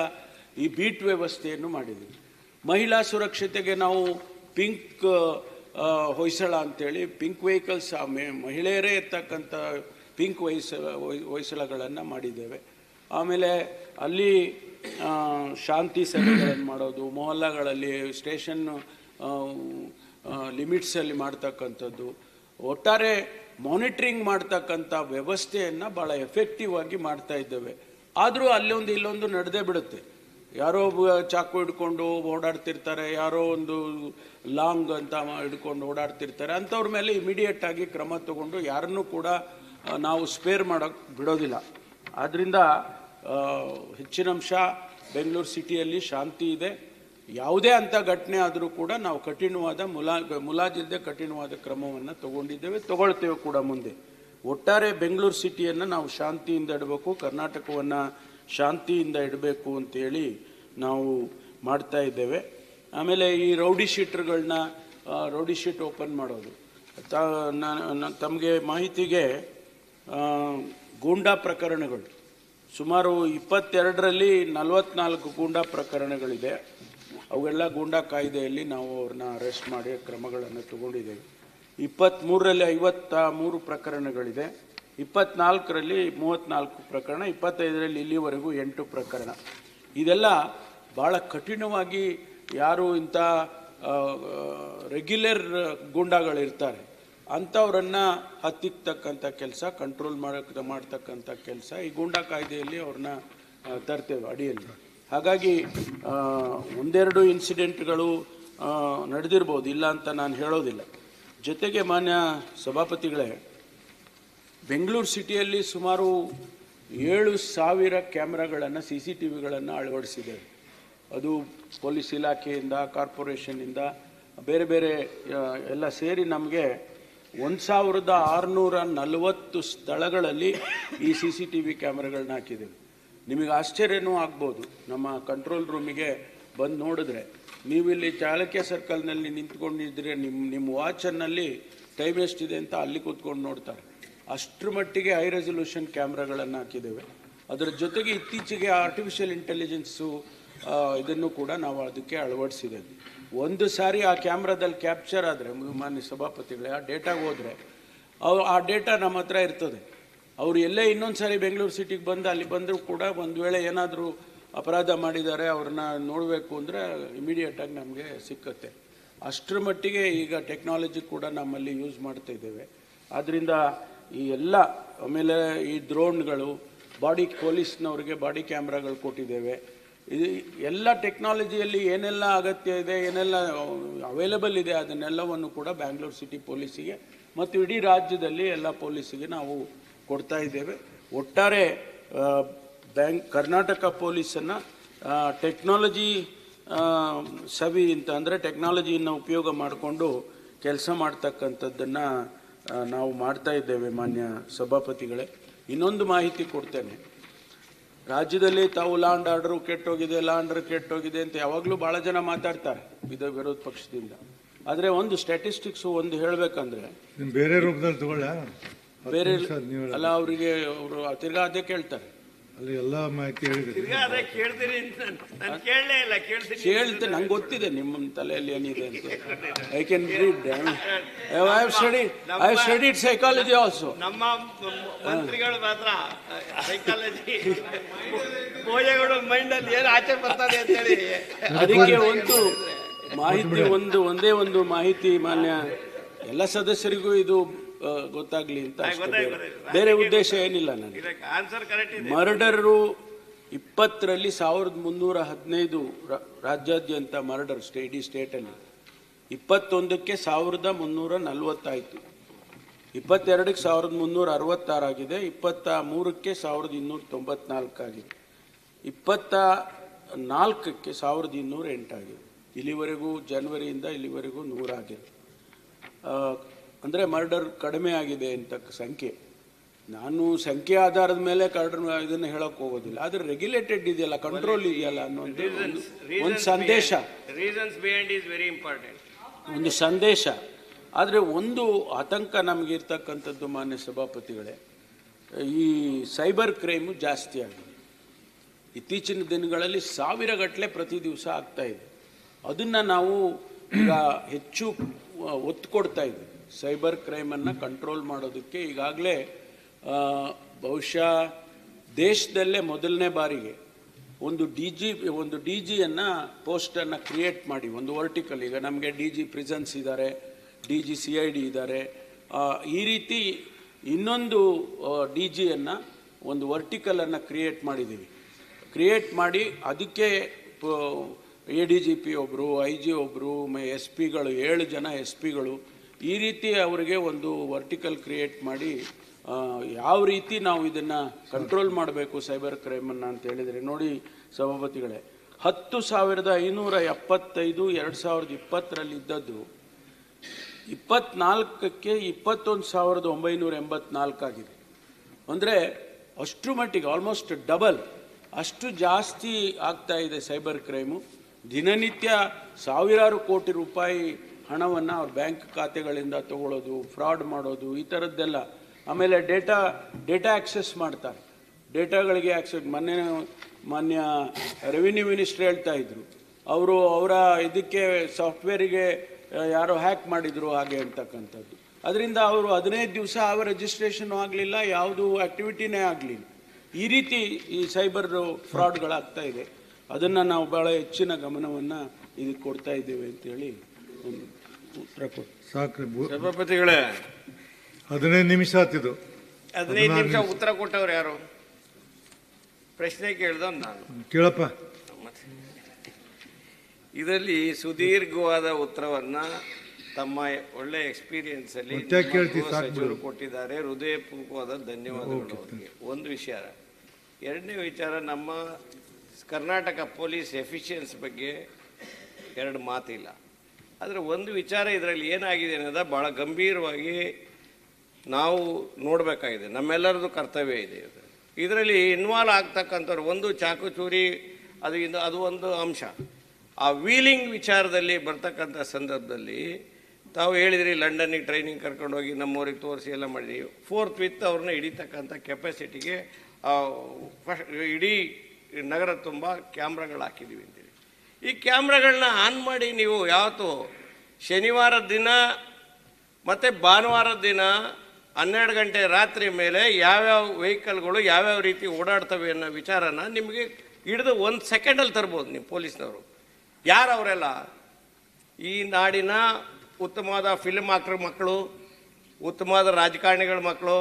ಈ ಬೀಟ್ ವ್ಯವಸ್ಥೆಯನ್ನು ಮಾಡಿದ್ದೀವಿ. ಮಹಿಳಾ ಸುರಕ್ಷತೆಗೆ ನಾವು ಪಿಂಕ್ ಹೊಯ್ಸಳ ಅಂತೇಳಿ ಪಿಂಕ್ ವೆಹಿಕಲ್ಸ್ ಮಹಿಳೆಯರೇ ಇರ್ತಕ್ಕಂಥ ಪಿಂಕ್ ವಹಿಸ ಹೊಯ್ಸಳಗಳನ್ನು ಮಾಡಿದ್ದೇವೆ. ಆಮೇಲೆ ಅಲ್ಲಿ ಶಾಂತಿ ಸಭೆಗಳನ್ನು ಮಾಡೋದು, ಮೊಹಲ್ಲಾಗಳಲ್ಲಿ ಸ್ಟೇಷನ್ ಲಿಮಿಟ್ಸಲ್ಲಿ ಮಾಡ್ತಕ್ಕಂಥದ್ದು. ಒಟ್ಟಾರೆ ಮಾನಿಟ್ರಿಂಗ್ ಮಾಡ್ತಕ್ಕಂಥ ವ್ಯವಸ್ಥೆಯನ್ನು ಭಾಳ ಎಫೆಕ್ಟಿವ್ ಆಗಿ ಮಾಡ್ತಾ ಇದ್ದೇವೆ. ಆದರೂ ಅಲ್ಲೊಂದು ಇಲ್ಲೊಂದು ನಡೆದೇ ಬಿಡುತ್ತೆ. ಯಾರೋ ಚಾಕು ಹಿಡ್ಕೊಂಡು ಓಡಾಡ್ತಿರ್ತಾರೆ, ಯಾರೋ ಒಂದು ಲಾಂಗ್ ಅಂತ ಹಿಡ್ಕೊಂಡು ಓಡಾಡ್ತಿರ್ತಾರೆ, ಅಂಥವ್ರ ಮೇಲೆ ಇಮಿಡಿಯೇಟ್ ಆಗಿ ಕ್ರಮ ತಗೊಂಡು ಯಾರನ್ನೂ ಕೂಡ ನಾವು ಸ್ಪೇರ್ ಮಾಡೋಕ್ಕೆ ಬಿಡೋದಿಲ್ಲ. ಆದ್ದರಿಂದ ಹೆಚ್ಚಿನ ಅಂಶ ಬೆಂಗಳೂರು ಸಿಟಿಯಲ್ಲಿ ಶಾಂತಿ ಇದೆ. ಯಾವುದೇ ಅಂಥ ಘಟನೆ ಆದರೂ ಕೂಡ ನಾವು ಕಠಿಣವಾದ ಮುಲಾ ಮುಲಾಜಿಲ್ಲದೆ ಕಠಿಣವಾದ ಕ್ರಮವನ್ನು ತಗೊಂಡಿದ್ದೇವೆ, ತಗೊಳ್ತೇವೆ ಕೂಡ ಮುಂದೆ. ಒಟ್ಟಾರೆ ಬೆಂಗಳೂರು ಸಿಟಿಯನ್ನು ನಾವು ಶಾಂತಿಯಿಂದ ಇಡಬೇಕು, ಕರ್ನಾಟಕವನ್ನು ಶಾಂತಿಯಿಂದ ಇಡಬೇಕು ಅಂತೇಳಿ ನಾವು ಮಾಡ್ತಾ ಇದ್ದೇವೆ. ಆಮೇಲೆ ಈ ರೌಡಿ ಶೀಟ್ರ್ಗಳನ್ನ ರೌಡಿ ಶೀಟ್ ಓಪನ್ ಮಾಡೋದು. ತ ತಮಗೆ ಮಾಹಿತಿಗೆ ಗೂಂಡಾ ಪ್ರಕರಣಗಳು. ಸುಮಾರು ಇಪ್ಪತ್ತೆರಡರಲ್ಲಿ ನಲವತ್ನಾಲ್ಕು ಗೂಂಡಾ ಪ್ರಕರಣಗಳಿದೆ. ಅವೆಲ್ಲ ಗೂಂಡಾ ಕಾಯ್ದೆಯಲ್ಲಿ ನಾವು ಅವ್ರನ್ನ ಅರೆಸ್ಟ್ ಮಾಡಿ ಕ್ರಮಗಳನ್ನು ತಗೊಂಡಿದ್ದೇವೆ. ಇಪ್ಪತ್ತ್ಮೂರರಲ್ಲಿ ಐವತ್ತ ಮೂರು ಪ್ರಕರಣಗಳಿದೆ. ಇಪ್ಪತ್ನಾಲ್ಕರಲ್ಲಿ ಮೂವತ್ತ್ನಾಲ್ಕು ಪ್ರಕರಣ, ಇಪ್ಪತ್ತೈದರಲ್ಲಿ ಇಲ್ಲಿವರೆಗೂ ಎಂಟು ಪ್ರಕರಣ. ಇದೆಲ್ಲ ಭಾಳ ಕಠಿಣವಾಗಿ ಯಾರು ಇಂಥ ರೆಗ್ಯುಲರ್ ಗೂಂಡಾಗಳಿರ್ತಾರೆ. ಅಂಥವ್ರನ್ನ ಹತ್ತಿಕ್ಕತಕ್ಕಂಥ ಕೆಲಸ ಕಂಟ್ರೋಲ್ ಮಾಡಕ್ಕೆ ಮಾಡ್ತಕ್ಕಂಥ ಕೆಲಸ, ಈ ಗೂಂಡಾ ಕಾಯ್ದೆಯಲ್ಲಿ ಅವ್ರನ್ನ ತರ್ತೇವೆ ಅಡಿಯಲ್ಲಿ. ಹಾಗಾಗಿ ಒಂದೆರಡು ಇನ್ಸಿಡೆಂಟ್ಗಳು ನಡೆದಿರ್ಬೋದು, ಇಲ್ಲ ಅಂತ ನಾನು ಹೇಳೋದಿಲ್ಲ. ಜೊತೆಗೆ ಮಾನ್ಯ ಸಭಾಪತಿಗಳೇ, ಬೆಂಗಳೂರು ಸಿಟಿಯಲ್ಲಿ ಸುಮಾರು ಏಳು ಸಾವಿರ ಕ್ಯಾಮ್ರಾಗಳನ್ನು ಸಿ ಸಿ ಟಿ ವಿಗಳನ್ನು ಅಳವಡಿಸಿದ್ದೇವೆ. ಅದು ಪೊಲೀಸ್ ಇಲಾಖೆಯಿಂದ, ಕಾರ್ಪೊರೇಷನ್ನಿಂದ, ಬೇರೆ ಬೇರೆ ಎಲ್ಲ ಸೇರಿ ನಮಗೆ ಒಂದು ಸಾವಿರದ ಆರುನೂರ ನಲವತ್ತು ಸ್ಥಳಗಳಲ್ಲಿ ಈ ಸಿ ಸಿ ಟಿ ವಿ ಕ್ಯಾಮ್ರಾಗಳನ್ನ ಹಾಕಿದ್ದೀವಿ. ನಿಮಗೆ ಆಶ್ಚರ್ಯನೂ ಆಗ್ಬೋದು. ನಮ್ಮ ಕಂಟ್ರೋಲ್ ರೂಮಿಗೆ ಬಂದು ನೋಡಿದ್ರೆ ನೀವು ಇಲ್ಲಿ ಸರ್ಕಲ್ನಲ್ಲಿ ನಿಂತ್ಕೊಂಡಿದ್ರೆ ನಿಮ್ಮ ನಿಮ್ಮ ವಾಚನ್ನಲ್ಲಿ ಟೈಮ್ ಎಷ್ಟಿದೆ ಅಂತ ಅಲ್ಲಿ ಕೂತ್ಕೊಂಡು ನೋಡ್ತಾರೆ. ಅಷ್ಟರ ಮಟ್ಟಿಗೆ ಹೈ ರೆಸೊಲ್ಯೂಷನ್ ಕ್ಯಾಮ್ರಾಗಳನ್ನು ಹಾಕಿದ್ದೇವೆ. ಅದರ ಜೊತೆಗೆ ಇತ್ತೀಚೆಗೆ ಆರ್ಟಿಫಿಷಿಯಲ್ ಇಂಟೆಲಿಜೆನ್ಸು ಇದನ್ನು ಕೂಡ ನಾವು ಅದಕ್ಕೆ ಅಳವಡಿಸಿದ್ದೇವೆ. ಒಂದು ಸಾರಿ ಆ ಕ್ಯಾಮ್ರಾದಲ್ಲಿ ಕ್ಯಾಪ್ಚರ್ ಆದರೆ, ಮಾನ್ಯ ಸಭಾಪತಿಗಳೇ, ಆ ಡೇಟಾಗೆ ಹೋದರೆ ಅವ್ರು ಆ ಡೇಟಾ ನಮ್ಮ ಹತ್ರ ಇರ್ತದೆ. ಅವರು ಎಲ್ಲೇ ಇನ್ನೊಂದು ಸಾರಿ ಬೆಂಗಳೂರು ಸಿಟಿಗೆ ಬಂದು ಅಲ್ಲಿ ಬಂದರೂ ಕೂಡ ಒಂದು ವೇಳೆ ಏನಾದರೂ ಅಪರಾಧ ಮಾಡಿದ್ದಾರೆ, ಅವ್ರನ್ನ ನೋಡಬೇಕು ಅಂದರೆ ಇಮಿಡಿಯೇಟಾಗಿ ನಮಗೆ ಸಿಕ್ಕತ್ತೆ. ಅಷ್ಟರ ಮಟ್ಟಿಗೆ ಈಗ ಟೆಕ್ನಾಲಜಿ ಕೂಡ ನಮ್ಮಲ್ಲಿ ಯೂಸ್ ಮಾಡ್ತಾ ಇದ್ದೇವೆ. ಆದ್ದರಿಂದ ಈ ಎಲ್ಲ, ಆಮೇಲೆ ಈ ಡ್ರೋನ್ಗಳು ಬಾಡಿ ಪೊಲೀಸ್ನವ್ರಿಗೆ ಬಾಡಿ ಕ್ಯಾಮ್ರಾಗಳು ಕೊಟ್ಟಿದ್ದೇವೆ. ಇದು ಎಲ್ಲ ಟೆಕ್ನಾಲಜಿಯಲ್ಲಿ ಏನೆಲ್ಲ ಅಗತ್ಯ ಇದೆ, ಏನೆಲ್ಲ ಅವೈಲಬಲ್ ಇದೆ, ಅದನ್ನೆಲ್ಲವನ್ನು ಕೂಡ ಬ್ಯಾಂಗ್ಳೂರು ಸಿಟಿ ಪೊಲೀಸಿಗೆ ಮತ್ತು ಇಡೀ ರಾಜ್ಯದಲ್ಲಿ ಎಲ್ಲ ಪೊಲೀಸಿಗೆ ನಾವು ಕೊಡ್ತಾ ಇದ್ದೇವೆ. ಒಟ್ಟಾರೆ ಬ್ಯಾಂಕ್, ಕರ್ನಾಟಕ ಪೊಲೀಸನ್ನು ಟೆಕ್ನಾಲಜಿ ಸವಿ ಅಂತ ಅಂದರೆ ಟೆಕ್ನಾಲಜಿಯನ್ನು ಉಪಯೋಗ ಮಾಡಿಕೊಂಡು ಕೆಲಸ ಮಾಡ್ತಕ್ಕಂಥದ್ದನ್ನು ನಾವು ಮಾಡ್ತಾ ಇದ್ದೇವೆ ಮಾನ್ಯ ಸಭಾಪತಿಗಳೇ. ಇನ್ನೊಂದು ಮಾಹಿತಿ ಕೊಡ್ತೇನೆ. ರಾಜ್ಯದಲ್ಲಿ ತಾವು ಲಾಂಡ್ ಆರ್ಡರ್ ಕೆಟ್ಟೋಗಿದೆ ಲಾಂಡರ್ ಕೆಟ್ಟೋಗಿದೆ ಅಂತ ಯಾವಾಗಲೂ ಭಾಳ ಜನ ಮಾತಾಡ್ತಾರೆ ಇದು ವಿರೋಧ ಪಕ್ಷದಿಂದ. ಆದರೆ ಒಂದು ಸ್ಟ್ಯಾಟಿಸ್ಟಿಕ್ಸ್ ಒಂದು ಹೇಳಬೇಕಂದ್ರೆ ಬೇರೆ ರೂಪದಲ್ಲಿ ತಗೊಳ್ಳ. ಬೇರೆ ಅಲ್ಲ ಅವರಿಗೆ ಅವರು ತಿರ್ಗಾ ಅದೇ ಕೇಳ್ತಾರೆ. ಅಲ್ಲಿ ಎಲ್ಲ ಮಾಹಿತಿ ಹೇಳಿದ್ರಿ ಅದೇ ಕೇಳ್ತೀರಿ ಅಂತ ನಾನು. ಕೇಳಲೇ ಇಲ್ಲ ಕೇಳ್ತೀನಿ ಕೇಳ್ತೆ ನಂಗೆ ಗೊತ್ತಿದೆ ನಿಮ್ಮ ತಲೆಯಲ್ಲಿ ಏನಿದೆ ಅಂತ. I can read I have study I have studied psychology also ನಮ್ಮ ಮ- ಮಂತ್ರಿಗಳು ಮಾತ್ರ ಸೈಕಾಲಜಿ ಪೂಜೆಗಳು ಮೈಂಡ್ ಅಲ್ಲಿ ಏನು ಆಚೆ ಬರ್ತದೆ ಅಂತ ಹೇಳಿ. ಅದಕ್ಕೆ ಒಂದು ಮಾಹಿತಿ ಒಂದು ಒಂದೇ ಒಂದು ಮಾಹಿತಿ ಮಾನ್ಯ. ಎಲ್ಲ ಸದಸ್ಯರಿಗೂ ಇದು ಗೊತ್ತಾಗ್ಲಿ ಅಂತ ಅಷ್ಟೇ. ಬೇರೆ- ಉದ್ದೇಶ ಏನಿಲ್ಲ ನನಗೆ. ಇದಕ್ಕೆ ಆನ್ಸರ್ ಕರೆಕ್ಟ್ ಇದೆ. ಮರ್ಡರು ಇಪ್ಪತ್ತರಲ್ಲಿ ಸಾವಿರದ ಮುನ್ನೂರ ಹದಿನೈದು ರಾಜ್ಯಾದ್ಯಂತ ಮರ್ಡರ್ ಸ್ಟೇ ಇಡೀ ಸ್ಟೇಟಲ್ಲಿ ಇಪ್ಪತ್ತೊಂದಕ್ಕೆ ಸಾವಿರದ ಮುನ್ನೂರ ನಲ್ವತ್ತಾಯಿತು. ಇಪ್ಪತ್ತೆರಡಕ್ಕೆ ಸಾವಿರದ ಮುನ್ನೂರ ಅರವತ್ತಾರಾಗಿದೆ. ಇಪ್ಪತ್ತ ಮೂರಕ್ಕೆ ಸಾವಿರದ ಇನ್ನೂರ ತೊಂಬತ್ನಾಲ್ಕಾಗಿದೆ. ಇಪ್ಪತ್ತ ನಾಲ್ಕಕ್ಕೆ ಸಾವಿರದ ಇನ್ನೂರ ಎಂಟಾಗಿದೆ. ಇಲ್ಲಿವರೆಗೂ ಜನವರಿಯಿಂದ ಇಲ್ಲಿವರೆಗೂ ನೂರಾಗಿದೆ. ಅಂದರೆ ಮರ್ಡರ್ ಕಡಿಮೆ ಆಗಿದೆ ಅಂತ ಸಂಖ್ಯೆ. ನಾನು ಸಂಖ್ಯೆ ಆಧಾರದ ಮೇಲೆ ಕರ್ಡರ್ ಇದನ್ನು ಹೇಳಕ್ ಹೋಗೋದಿಲ್ಲ. ಆದರೆ ರೆಗ್ಯುಲೇಟೆಡ್ ಇದೆಯಲ್ಲ ಕಂಟ್ರೋಲ್ ಇದೆಯಲ್ಲ ಅನ್ನೋ ಒಂದು- ಸಂದೇಶ. Reasons behind is very important ಒಂದು ಸಂದೇಶ. ಆದರೆ ಒಂದು ಆತಂಕ ನಮಗೆ ಇರ್ತಕ್ಕಂಥದ್ದು ಮಾನ್ಯ ಸಭಾಪತಿಗಳೇ ಈ ಸೈಬರ್ ಕ್ರೈಮು ಜಾಸ್ತಿ ಆಗಿದೆ. ಇತ್ತೀಚಿನ ದಿನಗಳಲ್ಲಿ ಸಾವಿರ ಗಟ್ಟಲೆ ಪ್ರತಿ ದಿವಸ ಆಗ್ತಾ ಇದೆ. ಅದನ್ನು ನಾವು ಈಗ ಹೆಚ್ಚು ಒತ್ತು ಕೊಡ್ತಾ ಇದ್ದೀವಿ. ಸೈಬರ್ ಕ್ರೈಮನ್ನು ಕಂಟ್ರೋಲ್ ಮಾಡೋದಕ್ಕೆ ಈಗಾಗಲೇ ಬಹುಶಃ ದೇಶದಲ್ಲೇ ಮೊದಲನೇ ಬಾರಿಗೆ ಒಂದು ಡಿ ಜಿ, ಒಂದು ಡಿ ಜಿಯನ್ನು ಪೋಸ್ಟನ್ನು ಕ್ರಿಯೇಟ್ ಮಾಡಿ, ಒಂದು ವರ್ಟಿಕಲ್ ಈಗ ನಮಗೆ ಡಿ ಜಿ ಪ್ರಿಸನ್ಸ್ ಇದ್ದಾರೆ, D G C I D ಇದ್ದಾರೆ. ಈ ರೀತಿ ಇನ್ನೊಂದು ಡಿ ಜಿಯನ್ನು ಒಂದು ವರ್ಟಿಕಲನ್ನು ಕ್ರಿಯೇಟ್ ಮಾಡಿದ್ದೀವಿ. ಕ್ರಿಯೇಟ್ ಮಾಡಿ ಅದಕ್ಕೆ ಎ ಡಿ ಜಿ ಪಿ ಒಬ್ಬರು ಐ ಜಿ ಒಬ್ಬರು ಎಸ್ ಪಿಗಳು, ಏಳು ಜನ ಎಸ್ ಪಿಗಳು ಈ ರೀತಿ ಅವರಿಗೆ ಒಂದು ವರ್ಟಿಕಲ್ ಕ್ರಿಯೇಟ್ ಮಾಡಿ ಯಾವ ರೀತಿ ನಾವು ಇದನ್ನು ಕಂಟ್ರೋಲ್ ಮಾಡಬೇಕು ಸೈಬರ್ ಕ್ರೈಮನ್ನು ಅಂತ ಹೇಳಿದರೆ, ನೋಡಿ ಸಭಾಪತಿಗಳೇ, ಹತ್ತು ಸಾವಿರದ ಐನೂರ ಎಪ್ಪತ್ತೈದು, ಎರಡು ಸಾವಿರದ ಇಪ್ಪತ್ತರಲ್ಲಿ ಇದ್ದದ್ದು ಇಪ್ಪತ್ನಾಲ್ಕಕ್ಕೆ ಇಪ್ಪತ್ತೊಂದು ಸಾವಿರದ ಒಂಬೈನೂರ ಎಂಬತ್ನಾಲ್ಕಾಗಿದೆ ಅಂದರೆ ಅಷ್ಟು ಮಟ್ಟಿಗೆ ಆಲ್ಮೋಸ್ಟ್ ಡಬಲ್ ಅಷ್ಟು ಜಾಸ್ತಿ ಆಗ್ತಾ ಇದೆ ಸೈಬರ್ ಕ್ರೈಮು ದಿನನಿತ್ಯ ಸಾವಿರಾರು ಕೋಟಿ ರೂಪಾಯಿ ಹಣವನ್ನು ಅವ್ರ ಬ್ಯಾಂಕ್ ಖಾತೆಗಳಿಂದ ತಗೊಳ್ಳೋದು ಫ್ರಾಡ್ ಮಾಡೋದು, ಈ ಥರದ್ದೆಲ್ಲ ಆಮೇಲೆ ಡೇಟಾ ಡೇಟಾ ಆಕ್ಸೆಸ್ ಮಾಡ್ತಾರೆ. ಡೇಟಾಗಳಿಗೆ ಆಕ್ಸೆಸ್, ಮೊನ್ನೆ ಮಾನ್ಯ ರೆವಿನ್ಯೂ ಮಿನಿಸ್ಟ್ರ್ ಹೇಳ್ತಾ ಇದ್ರು. ಅವರು ಅವರ ಇದಕ್ಕೆ, ಸಾಫ್ಟ್ವೇರಿಗೆ ಯಾರೋ ಹ್ಯಾಕ್ ಮಾಡಿದ್ರು ಹಾಗೆ ಅಂತಕ್ಕಂಥದ್ದು. ಅದರಿಂದ ಅವರು ಹದಿನೈದು ದಿವಸ ಯಾವ ರಿಜಿಸ್ಟ್ರೇಷನ್ ಆಗಲಿಲ್ಲ, ಯಾವುದು ಆ್ಯಕ್ಟಿವಿಟಿನೇ ಆಗಲಿಲ್ಲ. ಈ ರೀತಿ ಈ ಸೈಬರ್ ಫ್ರಾಡ್ಗಳಾಗ್ತಾ ಇದೆ. ಅದನ್ನು ನಾವು ಭಾಳ ಹೆಚ್ಚಿನ ಗಮನವನ್ನು ಇದಕ್ಕೆ ಕೊಡ್ತಾ ಇದ್ದೇವೆ ಅಂತೇಳಿ ಸಾಕ್ರಿ ಸಭಾಪತಿಗಳೇ. ಹದಿನೈದು ನಿಮಿಷ ಆತಿದು ಹದಿನೈದು ನಿಮಿಷ ಉತ್ತರ ಕೊಟ್ಟವ್ರು ಯಾರು? ಪ್ರಶ್ನೆ ಕೇಳ್ದವ್ ನಾನು. ಕೇಳಪ್ಪ. ಇದರಲ್ಲಿ ಸುದೀರ್ಘವಾದ ಉತ್ತರವನ್ನ ತಮ್ಮ ಒಳ್ಳೆ ಎಕ್ಸ್ಪೀರಿಯನ್ಸ್ ಅಲ್ಲಿ ಸಚಿವರು ಕೊಟ್ಟಿದ್ದಾರೆ. ಹೃದಯಪೂರ್ವಕವಾದ ಧನ್ಯವಾದಗಳು ಅವರಿಗೆ. ಒಂದು ವಿಚಾರ. ಎರಡನೇ ವಿಚಾರ ನಮ್ಮ ಕರ್ನಾಟಕ ಪೊಲೀಸ್ ಎಫಿಷಿಯನ್ಸ್ ಬಗ್ಗೆ ಎರಡು ಮಾತಿಲ್ಲ. ಆದರೆ ಒಂದು ವಿಚಾರ ಇದರಲ್ಲಿ ಏನಾಗಿದೆ ಅನ್ನೋದ ಭಾಳ ಗಂಭೀರವಾಗಿ ನಾವು ನೋಡಬೇಕಾಗಿದೆ. ನಮ್ಮೆಲ್ಲರದ್ದು ಕರ್ತವ್ಯ ಇದೆ ಇದು. ಇದರಲ್ಲಿ ಇನ್ವಾಲ್ವ್ ಆಗ್ತಕ್ಕಂಥವ್ರು ಒಂದು ಚಾಕು ಚೂರಿ ಅದು ಇದು, ಅದು ಒಂದು ಅಂಶ. ಆ ವೀಲಿಂಗ್ ವಿಚಾರದಲ್ಲಿ ಬರ್ತಕ್ಕಂಥ ಸಂದರ್ಭದಲ್ಲಿ ತಾವು ಹೇಳಿದ್ರಿ, ಲಂಡನ್ನಿಗೆ ಟ್ರೈನಿಂಗ್ ಕರ್ಕೊಂಡು ಹೋಗಿ ಊರಿಗೆ ತೋರಿಸಿ ಎಲ್ಲ ಮಾಡಿದ್ವಿ ಫೋರ್ತ್ ವಿತ್ ಅವ್ರನ್ನ ಹಿಡಿತಕ್ಕಂಥ ಕೆಪಾಸಿಟಿಗೆ ಇಡೀ ನಗರ ತುಂಬ ಕ್ಯಾಮ್ರಾಗಳು ಹಾಕಿದ್ದೀವಿ ಈ ಕ್ಯಾಮ್ರಾಗಳನ್ನ ಆನ್ ಮಾಡಿ ನೀವು ಯಾವತ್ತು ಶನಿವಾರ ದಿನ ಮತ್ತು ಭಾನುವಾರದ ದಿನ ಹನ್ನೆರಡು ಗಂಟೆ ರಾತ್ರಿ ಮೇಲೆ ಯಾವ್ಯಾವ ವೆಹಿಕಲ್ಗಳು ಯಾವ್ಯಾವ ರೀತಿ ಓಡಾಡ್ತವೆ ಅನ್ನೋ ವಿಚಾರನ ನಿಮಗೆ ಹಿಡಿದು ಒಂದು ಸೆಕೆಂಡಲ್ಲಿ ತರ್ಬೋದು ನೀವು ಪೊಲೀಸ್ನವರು. ಯಾರು ಅವರೆಲ್ಲ? ಈ ನಾಡಿನ ಉತ್ತಮವಾದ ಫಿಲ್ಮ್ ಆಕ್ಟರ್ ಮಕ್ಕಳು, ಉತ್ತಮವಾದ ರಾಜಕಾರಣಿಗಳ ಮಕ್ಕಳು,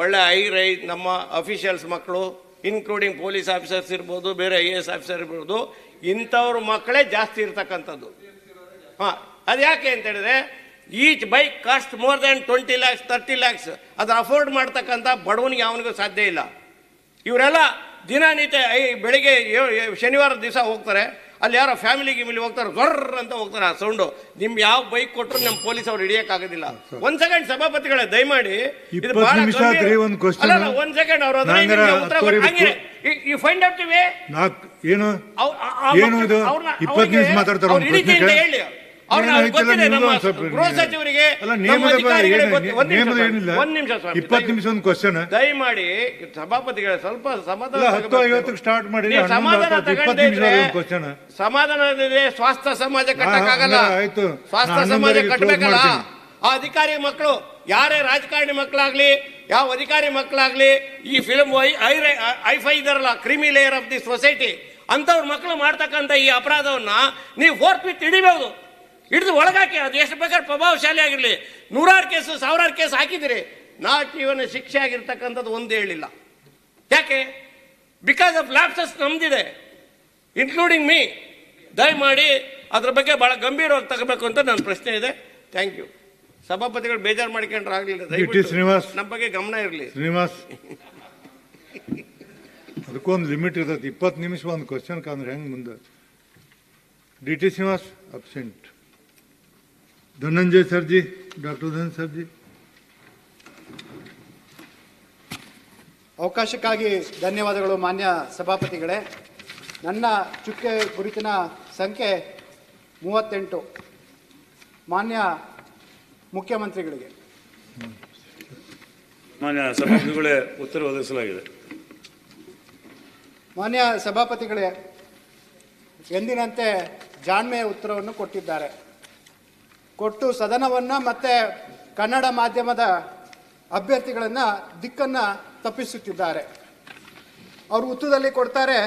ಒಳ್ಳೆ ಐ ರೈ ನಮ್ಮ ಅಫಿಷಿಯಲ್ಸ್ ಮಕ್ಕಳು ಇನ್ಕ್ಲೂಡಿಂಗ್ ಪೊಲೀಸ್ ಆಫೀಸರ್ಸ್ ಇರ್ಬೋದು, ಬೇರೆ ಐ ಎ ಎಸ್ ಆಫೀಸರ್ ಇರ್ಬೋದು ಇಂಥವ್ರ ಮಕ್ಕಳೇ ಜಾಸ್ತಿ ಇರ್ತಕ್ಕಂಥದ್ದು. ಹಾಂ ಅದು ಯಾಕೆ ಅಂತ ಹೇಳಿದ್ರೆ, each bike cost more than twenty lakhs, thirty lakhs ಅದು ಅಫೋರ್ಡ್ ಮಾಡ್ತಕ್ಕಂಥ ಬಡವನಿಗೆ ಅವನಿಗೂ ಸಾಧ್ಯ ಇಲ್ಲ. ಇವರೆಲ್ಲ ದಿನನಿತ್ಯ ಬೆಳಿಗ್ಗೆ ಶನಿವಾರ ದಿವಸ ಹೋಗ್ತಾರೆ ಅಲ್ಲಿ ಯಾರೋ ಫ್ಯಾಮಿಲಿ ಗಿಮಿಲಿ ಹೋಗ್ತಾರೆ ಜೊರ್ರ್ ಅಂತ ಹೋಗ್ತಾರೆ ಆ ಸೌಂಡು ನಿಮ್ ಯಾವ ಬೈಕ್ ಕೊಟ್ಟರು ನಮ್ಮ ಪೊಲೀಸ್ ಅವ್ರು ಹಿಡಿಯಕ್ಕಾಗೋದಿಲ್ಲ. ಒಂದ್ ಸೆಕೆಂಡ್ ಸಭಾಪತಿಗಳೇ ದಯಮಾಡಿ ಇದು ಬಹಳ ನಿಮಿಷ ಗಂಭೀರ- ಆತ್ರಿ, ಒಂದ್ question. ಅಲ್ಲ, ಅಲ್ಲ, ಒಂದ್ ಸೆಕೆಂಡ್ ಅವ್ರು ಹತ್ರ ಉತ್ತರ ಕೊಟ್ಟು- ಹಂಗೆ ಈ ಫೈಂಡ್ ಔಟ್ ಇವೆ ನಾಲ್ಕು ಏನು? ಏನು ಇದು? ಇಪ್ಪತ್ತು ನಿಮಿಷ ಅವ್ರಿಗೆ ಮಾತಾಡ್ತಾರೆ ಅವ್ರು ಒಂದು ಪ್ರಶ್ನೆ ಹಿಡಿತೀನಿ ಅಂತ ಕೇಳಿ. ಹೇಳಿ. ನಿಮಿಷ ಒಂದ್ ನಿಮಿಷ ಸ್ವಾಮಿ, ಇಪ್ಪತ್ತು ದಯವಿಟ್ಟು- ನಿಮಿಷ ಒಂದು ಕ್ವಶನ್ ದಯಮಾಡಿ ಸಭಾಪತಿಗಳ ಸ್ವಲ್ಪ ಸಮಾಧಾನ ಹತ್ತು. ಐವತ್ತಕ್ಕೆ ಸ್ಟಾರ್ಟ್ ಮಾಡಿ ಸಮಾಧಾನ ಸಮಾಧಾನದಿದೆ ಸ್ವಾಸ್ಥ್ಯ ಸಮಾಜ ಕಟ್ಟಕ್ಕಾಗಲ್ಲ. ಆಯ್ತು. ಸ್ವಾಸ್ಥ್ಯ ಸಮಾಜ ಕಟ್ಟಬೇಕಲ್ಲ. ಆ ಅಧಿಕಾರಿ ಮಕ್ಕಳು ಯಾರೇ ರಾಜಕಾರಣಿ ಮಕ್ಕಳಾಗ್ಲಿ ಯಾವ ಅಧಿಕಾರಿ ಮಕ್ಕಳಾಗ್ಲಿ ಈ ಫಿಲ್ಮ್ ಐ ಐಫೈ ಇದರಲ್ಲ ಕ್ರಿಮಿ ಲೇಯರ್ ಆಫ್ ದಿ ಸೊಸೈಟಿ ಅಂಥವ್ರ ಮಕ್ಕಳು ಮಾಡ್ತಕ್ಕಂಥ ಈ ಅಪರಾಧವನ್ನ ನೀವು ಫೋರ್ತ್ ವಿತ್ ಹಿಡಿಬಹುದು ಹಿಡಿದು ಒಳಗಾಕಿ ಅದು ಎಷ್ಟು ಬೇಕಾದ್ರೆ ಪ್ರಭಾವಶಾಲಿ ಆಗಿರಲಿ. ನೂರಾರು ಕೇಸು ಸಾವಿರಾರು ಕೇಸ್ ಹಾಕಿದಿರಿ ನಾಟ್ ಇವನ್ ಶಿಕ್ಷೆ ಆಗಿರ್ತಕ್ಕಂಥದ್ದು ಒಂದು ಹೇಳಿಲ್ಲ. ಯಾಕೆ? ಬಿಕಾಸ್ ಆಫ್ ಲ್ಯಾಪ್ಸಸ್ ನಮ್ದಿದೆ. ಇನ್ಕ್ಲೂಡಿಂಗ್ ಮೀ ದಯಮಾಡಿ ಅದ್ರ ಬಗ್ಗೆ ಭಾಳ ಗಂಭೀರವಾಗಿ ತಗೋಬೇಕು ಅಂತ ನನ್ನ ಪ್ರಶ್ನೆ ಇದೆ. ಥ್ಯಾಂಕ್ ಯು ಸಭಾಪತಿಗಳು ಬೇಜಾರು ಮಾಡ್ಕೊಂಡ್ರೆ ಆಗಲಿಲ್ಲ. ದಯವಿಟ್ಟು ಶ್ರೀನಿವಾಸ್. ನಮ್ಮ ಬಗ್ಗೆ ಗಮನ ಇರಲಿ. ಶ್ರೀನಿವಾಸ್. ಅದಕ್ಕೊಂದು ಲಿಮಿಟ್ ಇರ್ತೈತಿ ಇಪ್ಪತ್ತು ನಿಮಿಷ ಒಂದು ಕ್ವಶನ್ ಕಂದ್ರೆ ಹೆಂಗೆ ಮುಂದೆ? D T Srinivas absent Dhananjay Sarji doctor sir Sarji. ಅವಕಾಶಕ್ಕಾಗಿ ಧನ್ಯವಾದಗಳು ಮಾನ್ಯ ಸಭಾಪತಿಗಳೇ. ನನ್ನ ಚುಕ್ಕೆ ಗುರುತಿನ ಸಂಖ್ಯೆ ಮೂವತ್ತೆಂಟು. ಮಾನ್ಯ ಮುಖ್ಯಮಂತ್ರಿಗಳಿಗೆ. ಮಾನ್ಯ ಸಭಾಪತಿಗಳೇ ಉತ್ತರ ಒದಗಿಸಲಾಗಿದೆ. ಮಾನ್ಯ ಸಭಾಪತಿಗಳೇ ಎಂದಿನಂತೆ ಜಾಣ್ಮೆಯ ಉತ್ತರವನ್ನು ಕೊಟ್ಟಿದ್ದಾರೆ. ಕೊಟ್ಟು ಸದನವನ್ನು ಮತ್ತೆ ಕನ್ನಡ ಮಾಧ್ಯಮದ ಅಭ್ಯರ್ಥಿಗಳನ್ನು ದಿಕ್ಕನ್ನು ತಪ್ಪಿಸುತ್ತಿದ್ದಾರೆ. ಅವರು ಉತ್ತರದಲ್ಲಿ ಕೊಡ್ತಾರೆ,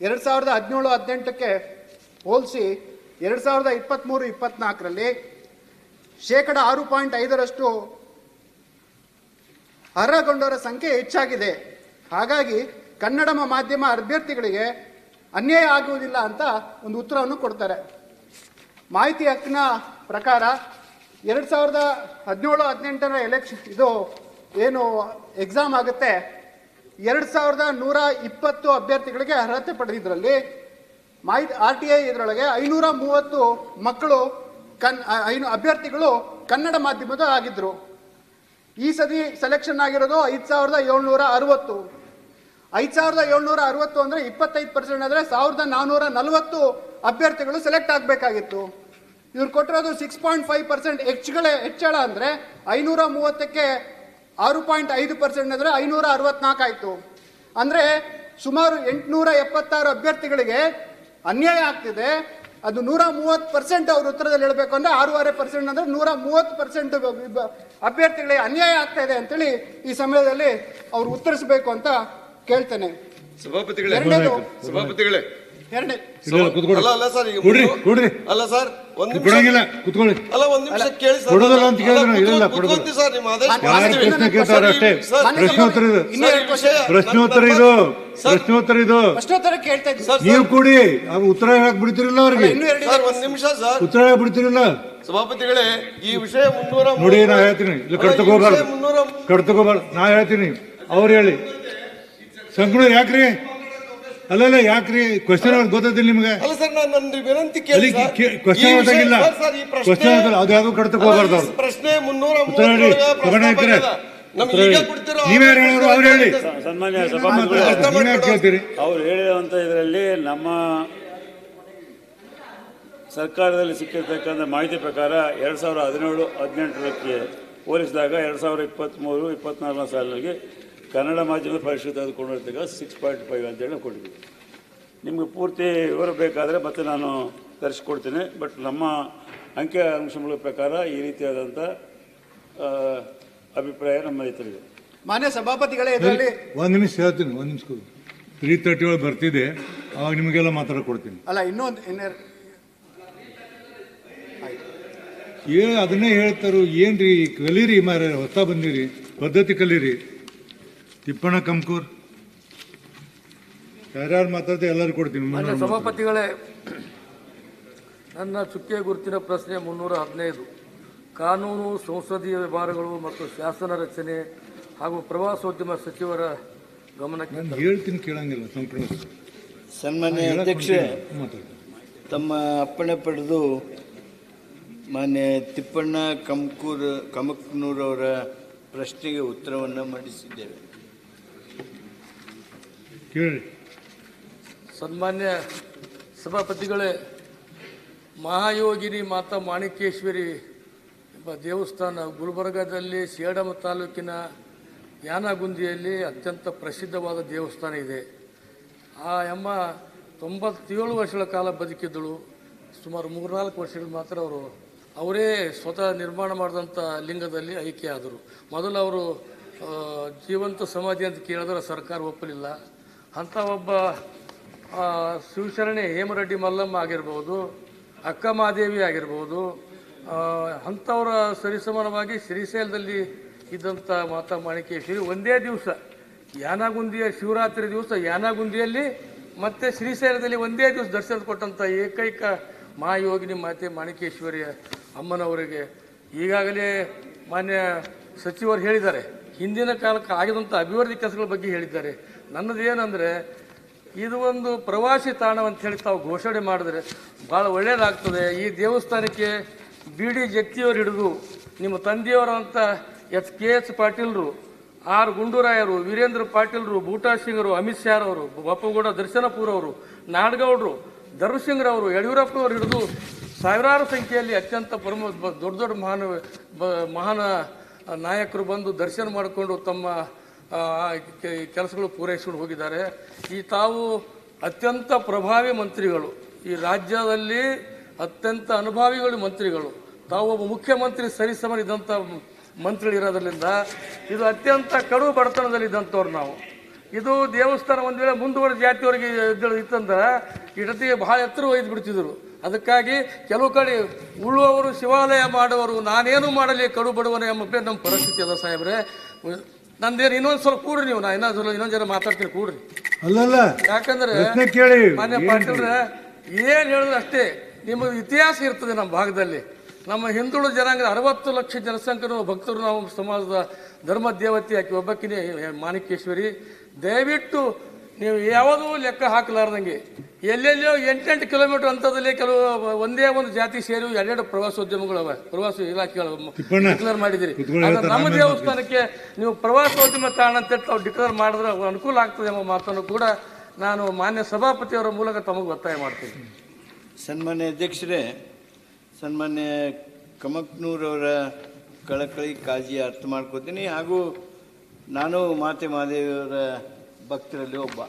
ಎರಡು ಸಾವಿರದ ಹದಿನೇಳು, ಹದಿನೆಂಟಕ್ಕೆ ಹೋಲಿಸಿ ಎರಡು ಸಾವಿರದ ಇಪ್ಪತ್ತ್ಮೂರು ಇಪ್ಪತ್ತ್ನಾಲ್ಕರಲ್ಲಿ ಶೇಕಡ ಆರು ಪಾಯಿಂಟ್ ಐದರಷ್ಟು ಅರ್ಹಗೊಂಡವರ ಸಂಖ್ಯೆ ಹೆಚ್ಚಾಗಿದೆ. ಹಾಗಾಗಿ ಕನ್ನಡ ಮಾಧ್ಯಮ ಅಭ್ಯರ್ಥಿಗಳಿಗೆ ಅನ್ಯಾಯ ಆಗುವುದಿಲ್ಲ ಅಂತ ಒಂದು ಉತ್ತರವನ್ನು ಕೊಡ್ತಾರೆ. ಮಾಹಿತಿ ಹಕ್ಕಿನ ಪ್ರಕಾರ ಎರಡು ಸಾವಿರದ ಹದಿನೇಳು, ಹದಿನೆಂಟರ ಎಲೆಕ್ಷನ್ ಇದು ಏನು ಎಕ್ಸಾಮ್ ಆಗುತ್ತೆ. ಎರಡು ಸಾವಿರದ ನೂರ ಇಪ್ಪತ್ತು ಅಭ್ಯರ್ಥಿಗಳಿಗೆ ಅರ್ಹತೆ ಪಡೆದಿದ್ರಲ್ಲಿ ಮಾಹಿತಿ ಆರ್ ಟಿ ಐ ಇದರೊಳಗೆ ಐನೂರ ಮೂವತ್ತು ಮಕ್ಕಳು ಕನ್ ಐನು, ಅಭ್ಯರ್ಥಿಗಳು ಕನ್ನಡ ಮಾಧ್ಯಮದ ಆಗಿದ್ದರು ಈ ಸದಿ ಸೆಲೆಕ್ಷನ್ ಆಗಿರೋದು ಐದು ಸಾವಿರದ ಏಳ್ನೂರ ಅರವತ್ತು. ಐದು ಸಾವಿರದ ಏಳ್ನೂರ ಅರವತ್ತು ಅಂದರೆ ಇಪ್ಪತ್ತೈದು ಪರ್ಸೆಂಟ್ ಅಂದರೆ ಸಾವಿರದ ನಾನ್ನೂರ ನಲವತ್ತು ಅಭ್ಯರ್ಥಿಗಳು ಸೆಲೆಕ್ಟ್ ಆಗಬೇಕಾಗಿತ್ತು. ಇವ್ರು ಕೊಟ್ಟಿರೋದು ಸಿಕ್ಸ್ ಪಾಯಿಂಟ್ ಫೈವ್ ಪರ್ಸೆಂಟ್ ಹೆಚ್ಚುಗಳೇ ಹೆಚ್ಚಳ ಅಂದರೆ ಐನೂರ ಮೂವತ್ತಕ್ಕೆ ಆರು ಪಾಯಿಂಟ್ ಐದು ಪರ್ಸೆಂಟ್ ಅಂದರೆ ಐನೂರ ಅರವತ್ನಾಲ್ಕು ಆಯಿತು. ಅಂದರೆ ಸುಮಾರು ಎಂಟುನೂರ ಎಪ್ಪತ್ತಾರು ಅಭ್ಯರ್ಥಿಗಳಿಗೆ ಅನ್ಯಾಯ ಆಗ್ತಿದೆ. ಅದು ನೂರ ಮೂವತ್ತು ಪರ್ಸೆಂಟ್ ಅವ್ರ ಉತ್ತರದಲ್ಲಿ ಹೇಳಬೇಕು ಅಂದರೆ ಆರೂವರೆ ಪರ್ಸೆಂಟ್ ಅಂದರೆ ನೂರ ಮೂವತ್ತು ಪರ್ಸೆಂಟ್ ಅಭ್ಯರ್ಥಿಗಳಿಗೆ ಅನ್ಯಾಯ ಆಗ್ತಾ ಇದೆ ಅಂತೇಳಿ ಈ ಸಮಯದಲ್ಲಿ ಅವ್ರು ಉತ್ತರಿಸಬೇಕು ಅಂತ ಕೇಳ್ತೇನೆ. ಸಭಾಪತಿಗಳೇ ಸಭಾಪತಿಗಳೇ ಎರಡನೇ ಇಲ್ಲ ಕುತ್ಕೊಳ್ಳಿ ಅಲ್ಲ ಅಲ್ಲ ಸರ್ ಈಗ ಕೊಡ್ರಿ ಅಲ್ಲ ಸರ್ ಒಂದ್ ನಿಮಿಷ ಕೊಡಂಗಿಲ್ಲ ಕುತ್ಕೊಳ್ಳಿ. ಅಲ್ಲ ಒಂದ್ ನಿಮಿಷ ಕೇಳಿ ಸರ್. ಕೊಡೋದಿಲ್ಲ ಅಂತ ಕೇಳಿದ್ರೆ ಅಲ್ಲ, ಇಲ್ಲ, ಕೂತ್ಕೊಳ್ತೀವಿ ಸರ್ ನಿಮ್ಮ ಆದೇಶ ಯಾರು ಯಾರು ಪ್ರಶ್ನೆ ಕೇಳ್ತಾರೆ? ಅಷ್ಟೇ. ಪ್ರಶ್ನೋತ್ತರ ಇದು. ಪ್ರಶ್ನೋತ್ತರ ಇದು. ಸರ್, ಪ್ರಶ್ನೋತ್ತರ ಇದು. ಪ್ರಶ್ನೋತ್ತರ ಕೇಳ್ತಾ ಇದ್ದೀನಿ. ನೀವು ಕೂಡಿ ಉತ್ತರ ಹೇಳಕ್ ಬಿಡ್ತಿರಲ್ಲ ಅವ್ರಿಗೆ. ಇನ್ನೂ ಎರಡು ಸರ್ ಒಂದ್ ನಿಮಿಷ ಸರ್. ಉತ್ತರ ಹೇಳಕ್ ಬಿಡ್ತಿರಲ್ಲ. ಸಭಾಪತಿಗಳೇ ಈ ವಿಷಯ ಮುನ್ನೂರ ನೋಡಿ ನಾ ಹೇಳ್ತೀನಿ. ಇಲ್ಲಿ ಕಡ್ತಕೋಬಾರ್ದು. ಕಡ್ತಕೋಬಾರ್ದು. ನಾ ಹೇಳ್ತೀನಿ. ಅವ್ರು ಹೇಳಿ. ಸಂಕುಳ ಯಾಕ್ರಿ? ಅಲ್ಲಲ್ಲ ಯಾಕ್ರಿ? ಕ್ವಶನ್ ಅವ್ರಿಗೆ ಗೊತ್ತದಿಲ್ಲ ನಿಮ್ಗೆ? ಅಲ್ಲ ಸರ್ ನಾನು ನನ್ನ ವಿನಂತಿ ಕೇಳಿ. ಕ್ವಶನ್ ಪ್ರಶ್ನೆ- ಕ್ವಶನ್ ಅದು ಯಾವ್ದು ಕಡ್ತಕ್ ಹೋಗ್ಬಾರ್ದು ಅವ್ರು. ಪ್ರಶ್ನೆ ಮುನ್ನೂರ ಹೇಳೋರು ಅವ್ರು ಹೇಳಿ ಸನ್ಮಾನ್ಯ ಸಭಾಪತಿ ಕೇಳ್ತೀರಿ. ಅವ್ರು ಹೇಳಿರುವಂಥ ಇದರಲ್ಲಿ ನಮ್ಮ ಸರ್ಕಾರದಲ್ಲಿ ಸಿಕ್ಕಿರ್ತಕ್ಕಂಥ ಮಾಹಿತಿ ಪ್ರಕಾರ ಎರಡು ಸಾವಿರದ ಹದಿನೇಳು ಹದಿನೆಂಟರಕ್ಕೆ ಹೋಲಿಸಿದಾಗ ಎರಡು ಸಾವಿರದ ಇಪ್ಪತ್ತ್ಮೂರು ಇಪ್ಪತ್ನಾಲ್ಕನೇ ಸಾಲಿನಲ್ಲಿ ಕನ್ನಡ ಮಾಧ್ಯಮ ಪರಿಷತ್ ತೆಗೆದುಕೊಂಡಿರ್ತಕ್ಕ ಸಿಕ್ಸ್ ಪಾಯಿಂಟ್ ಫೈವ್ ಅಂತೇಳಿ ನಾವು ಕೊಟ್ಟಿದ್ದೀವಿ. ನಿಮಗೆ ಪೂರ್ತಿ ವಿವರ ಬೇಕಾದರೆ ಮತ್ತೆ ನಾನು ತರಿಸ್ಕೊಡ್ತೀನಿ. ಬಟ್ ನಮ್ಮ ಅಂಕಿ ಅಂಶಗಳ ಪ್ರಕಾರ ಈ ರೀತಿಯಾದಂಥ ಆ, ಅಭಿಪ್ರಾಯ ನಮ್ಮ ರೈತರಿಗೆ ಮಾನ್ಯ ಸಭಾಪತಿಗಳೇ ಇದರಲ್ಲಿ ಒಂದು ನಿಮಿಷ ಹೇಳ್ತೀನಿ ಒಂದು ನಿಮಿಷ ತ್ರೀ ತರ್ಟಿ ಒಳಗೆ ಬರ್ತಿದೆ. ಅವಾಗ ನಿಮಗೆಲ್ಲ ಮಾತಾಡ ಕೊಡ್ತೀನಿ. ಅಲ್ಲ ಇನ್ನೊಂದು ಇನ್ನೇ ಏ ಅದನ್ನೇ ಹೇಳ್ತಾರೋ ಏನ್ರಿ ಕಲೀರಿ ಮಾರ ಹೊಸ ಬಂದಿರಿ ಪದ್ಧತಿ ಕಲೀರಿ. ತಿಪ್ಪಣ್ಣ ಕಂಕೂರ್ ಯಾರ್ಯಾರು ಮಾತಾಡ್ತೀವಿ ಎಲ್ಲರೂ ಕೊಡ್ತೀನಿ ಸಭಾಪತಿಗಳೇ ನನ್ನ ಚುಕ್ಕೆ ಗುರುತಿನ ಪ್ರಶ್ನೆ ಮುನ್ನೂರ ಹದಿನೈದು. ಕಾನೂನು ಸಂಸದೀಯ ವ್ಯವಹಾರಗಳು ಮತ್ತು ಶಾಸನ ರಚನೆ ಹಾಗೂ ಪ್ರವಾಸೋದ್ಯಮ ಸಚಿವರ ಗಮನಕ್ಕೆ ನಾನು ಹೇಳ್ತೀನಿ ಕೇಳಂಗಿಲ್ಲ ಸನ್ಮಾನ್ಯ ಹೇಳಕ್ ಅಧ್ಯಕ್ಷೆ ಹೊಂಟಿಲ್ಲ. ಮಾತಾಡಿ ತಮ್ಮ ಅಪ್ಪಣೆ ಪಡೆದು ಮಾನ್ಯ ತಿಪ್ಪಣ್ಣ ಕಮಕೂರ್ ಕಮಕ್ನೂರವರ ಪ್ರಶ್ನೆಗೆ ಉತ್ತರವನ್ನು ಮಂಡಿಸಿದ್ದೇವೆ. ಕೇಳಿ. ಸನ್ಮಾನ್ಯ ಸಭಾಪತಿಗಳೇ, ಮಹಾಯೋಗಿನಿ ಮಾತಾ ಮಾಣಿಕೇಶ್ವರಿ ಎಂಬ ದೇವಸ್ಥಾನ ಗುಲ್ಬರ್ಗಾದಲ್ಲಿ ಸೇಡಮ ತಾಲೂಕಿನ ಯಾನಗುಂದಿಯಲ್ಲಿ ಅತ್ಯಂತ ಪ್ರಸಿದ್ಧವಾದ ದೇವಸ್ಥಾನ ಇದೆ. ಆ ಅಮ್ಮ ತೊಂಬತ್ತೇಳು ವರ್ಷಗಳ ಕಾಲ ಬದುಕಿದ್ದಳು. ಸುಮಾರು ಮೂರ್ನಾಲ್ಕು ವರ್ಷಗಳು ಮಾತ್ರ ಅವರು, ಅವರೇ ಸ್ವತಃ ನಿರ್ಮಾಣ ಮಾಡಿದಂಥ ಲಿಂಗದಲ್ಲಿ ಐಕ್ಯ ಆದರು ಮೊದಲು ಅವರು ಜೀವಂತ ಸಮಾಧಿ ಅಂತ ಕೇಳಿದ್ರೆ ಸರ್ಕಾರ ಒಪ್ಪಲಿಲ್ಲ. ಅಂಥ ಒಬ್ಬ ಶಿವಶರಣೆ ಹೇಮರೆಡ್ಡಿ ಮಲ್ಲಮ್ಮ ಆಗಿರ್ಬೋದು, ಅಕ್ಕ ಮಹಾದೇವಿ ಆಗಿರ್ಬೋದು ಅಂಥವರ ಸರಿಸಮಾನವಾಗಿ ಶ್ರೀಶೈಲದಲ್ಲಿ ಇದ್ದಂಥ ಮಾತಾ ಮಾಣಿಕೇಶ್ವರಿ ಒಂದೇ ದಿವಸ, ಯಾನಗುಂದಿಯ ಶಿವರಾತ್ರಿ ದಿವಸ ಯಾನಗುಂದಿಯಲ್ಲಿ ಮತ್ತೆ ಶ್ರೀಶೈಲದಲ್ಲಿ ಒಂದೇ ದಿವಸ ದರ್ಶನ ಕೊಟ್ಟಂಥ ಏಕೈಕ ಮಹಾಯೋಗಿನಿ ಮಾತೆ ಮಾಣಿಕೇಶ್ವರಿಯ ಅಮ್ಮನವರಿಗೆ ಈಗಾಗಲೇ ಮಾನ್ಯ ಸಚಿವರು ಹೇಳಿದ್ದಾರೆ. ಹಿಂದಿನ ಕಾಲಕ್ಕೆ ಆಗಿದಂಥ ಅಭಿವೃದ್ಧಿ ಕೆಲಸಗಳ ಬಗ್ಗೆ ಹೇಳಿದ್ದಾರೆ. ನನ್ನದು ಏನಂದರೆ ಇದು ಒಂದು ಪ್ರವಾಸಿ ತಾಣ ಅಂತ ಹೇಳಿ ತಾವು ಘೋಷಣೆ ಮಾಡಿದ್ರೆ ಭಾಳ ಒಳ್ಳೆಯದಾಗ್ತದೆ ಈ ದೇವಸ್ಥಾನಕ್ಕೆ ಬಿ ಡಿ ಜತ್ತಿಯವರು ಹಿಡಿದು ನಿಮ್ಮ ತಂದೆಯವರಂತ ಎಚ್ ಕೆ ಎಚ್ ಪಾಟೀಲ್ರು, ಆರ್ ಗುಂಡೂರಾಯರು, ವೀರೇಂದ್ರ ಪಾಟೀಲ್ರು ಬೂಟಾ ಸಿಂಗ್ರು, ಅಮಿತ್ ಶಾ ಅವರು ಬಪ್ಪಗೌಡ ದರ್ಶನಪುರ ಅವರು, ನಾಡಗೌಡರು ಧರ್ಮಸಿಂಗ್ರವರು ಯಡಿಯೂರಪ್ಪನವರು ಹಿಡಿದು ಸಾವಿರಾರು ಸಂಖ್ಯೆಯಲ್ಲಿ ಅತ್ಯಂತ ಪ್ರಮುಖ ದೊಡ್ಡ ದೊಡ್ಡ ಮಹಾನ್ ಮಹಾನ್ ನಾಯಕರು ಬಂದು ದರ್ಶನ ಮಾಡಿಕೊಂಡು ತಮ್ಮ ಕೆಲಸಗಳು ಪೂರೈಸಿಕೊಂಡು ಹೋಗಿದ್ದಾರೆ. ಈ ತಾವು ಅತ್ಯಂತ ಪ್ರಭಾವಿ ಮಂತ್ರಿಗಳು. ಈ ರಾಜ್ಯದಲ್ಲಿ ಅತ್ಯಂತ ಅನುಭಾವಿಗಳು ಮಂತ್ರಿಗಳು. ತಾವು ಒಬ್ಬ ಮುಖ್ಯಮಂತ್ರಿ ಸರಿಸಮ ಇದ್ದಂಥ ಮಂತ್ರಿಗಳಿರೋದ್ರಿಂದ ಇದು ಅತ್ಯಂತ ಕಡು ಬಡತನದಲ್ಲಿದ್ದಂಥವ್ರು ನಾವು. ಇದು ದೇವಸ್ಥಾನ ಒಂದು ವೇಳೆ ಮುಂದುವರೆದ ಜಾತಿಯವರಿಗೆ ಇತ್ತಂದ್ರೆ ಇಡತಿಗೆ ಬಹಳ ಎತ್ತರ ಒಯ್ದು ಬಿಡ್ತಿದ್ರು. ಅದಕ್ಕಾಗಿ ಕೆಲವು ಕಡೆ ಉಳುವವರು ಶಿವಾಲಯ ಮಾಡುವವರು ನಾನೇನು ಮಾಡಲಿ ಕಡು ಬಡವನ ಎಂಬ ನಮ್ಮ ಪರಿಸ್ಥಿತಿ ಅದ ಸಾಹೇಬ್ರೆ. ನಂದೇನು ಇನ್ನೊಂದು ಸ್ವಲ್ಪ ಕೂಡ್ರಿ ನೀವು. ನಾ ಇನ್ನೊಂದು ಸ್ವಲ್ಪ ಇನ್ನೊಂದು ಜನ ಮಾತಾಡ್ತೀನಿ ಕೂಡ್ರಿ. ಅಲ್ಲಲ್ಲ ಯಾಕಂದ್ರೆ ಪ್ರಶ್ನೆ ಕೇಳಿ. ಮಾನ್ಯ ಪಾಟೀಲ್ರ ಏನ್ ಹೇಳಿದ್ರೆ ಅಷ್ಟೇ ನಿಮಗೆ ಇತಿಹಾಸ ಇರ್ತದೆ ನಮ್ಮ ಭಾಗದಲ್ಲಿ. ನಮ್ಮ ಹಿಂದುಳಿದ ಜನಾಂಗದ ಅರವತ್ತು ಲಕ್ಷ ಜನಸಂಖ್ಯೆ ಭಕ್ತರು ನಾವು ಸಮಾಜದ ಧರ್ಮ ದೇವತೆ ಆಕೆ ಒಬ್ಬಕ್ಕಿನೇ ಮಾಣಿಕೇಶ್ವರಿ. ದಯವಿಟ್ಟು ನೀವು ಯಾವುದೂ ಲೆಕ್ಕ ಹಾಕಲಾರ್ದಂಗೆ ಎಲ್ಲೆಲ್ಲೋ ಎಂಟೆಂಟು ಕಿಲೋಮೀಟರ್ ಅಂತದಲ್ಲಿ ಕೆಲವು ಒಂದೇ ಒಂದು ಜಾತಿ ಸೇರಿ ಎರಡೆರಡು ಪ್ರವಾಸೋದ್ಯಮಗಳು ಅವ ಪ್ರವಾಸ ಇಲಾಖೆಗಳು ಡಿಕ್ಲೇರ್ ಮಾಡಿದಿರಿ. ನಮ್ಮ ದೇವಸ್ಥಾನಕ್ಕೆ ನೀವು ಪ್ರವಾಸೋದ್ಯಮ ತಾಣ ಅಂತ ತಾವು ಡಿಕ್ಲೇರ್ ಮಾಡಿದ್ರೆ ಅನುಕೂಲ ಆಗ್ತದೆ ಎಂಬ ಮಾತನ್ನು ಕೂಡ ನಾನು ಮಾನ್ಯ ಸಭಾಪತಿಯವರ ಮೂಲಕ ತಮಗೆ ಒತ್ತಾಯ ಮಾಡ್ತೀನಿ. ಸನ್ಮಾನ್ಯ ಅಧ್ಯಕ್ಷರೇ ಸನ್ಮಾನ್ಯ ಕಮಕ್ನೂರವರ ಕಳಕಳಿ ಕಾಜಿ ಅರ್ಥ ಮಾಡ್ಕೋತೀನಿ. ಹಾಗೂ ನಾನು ಮಾತೆ ಮಹಾದೇವಿಯವರ ಭಕ್ತರಲ್ಲಿ ಒಬ್ಬ.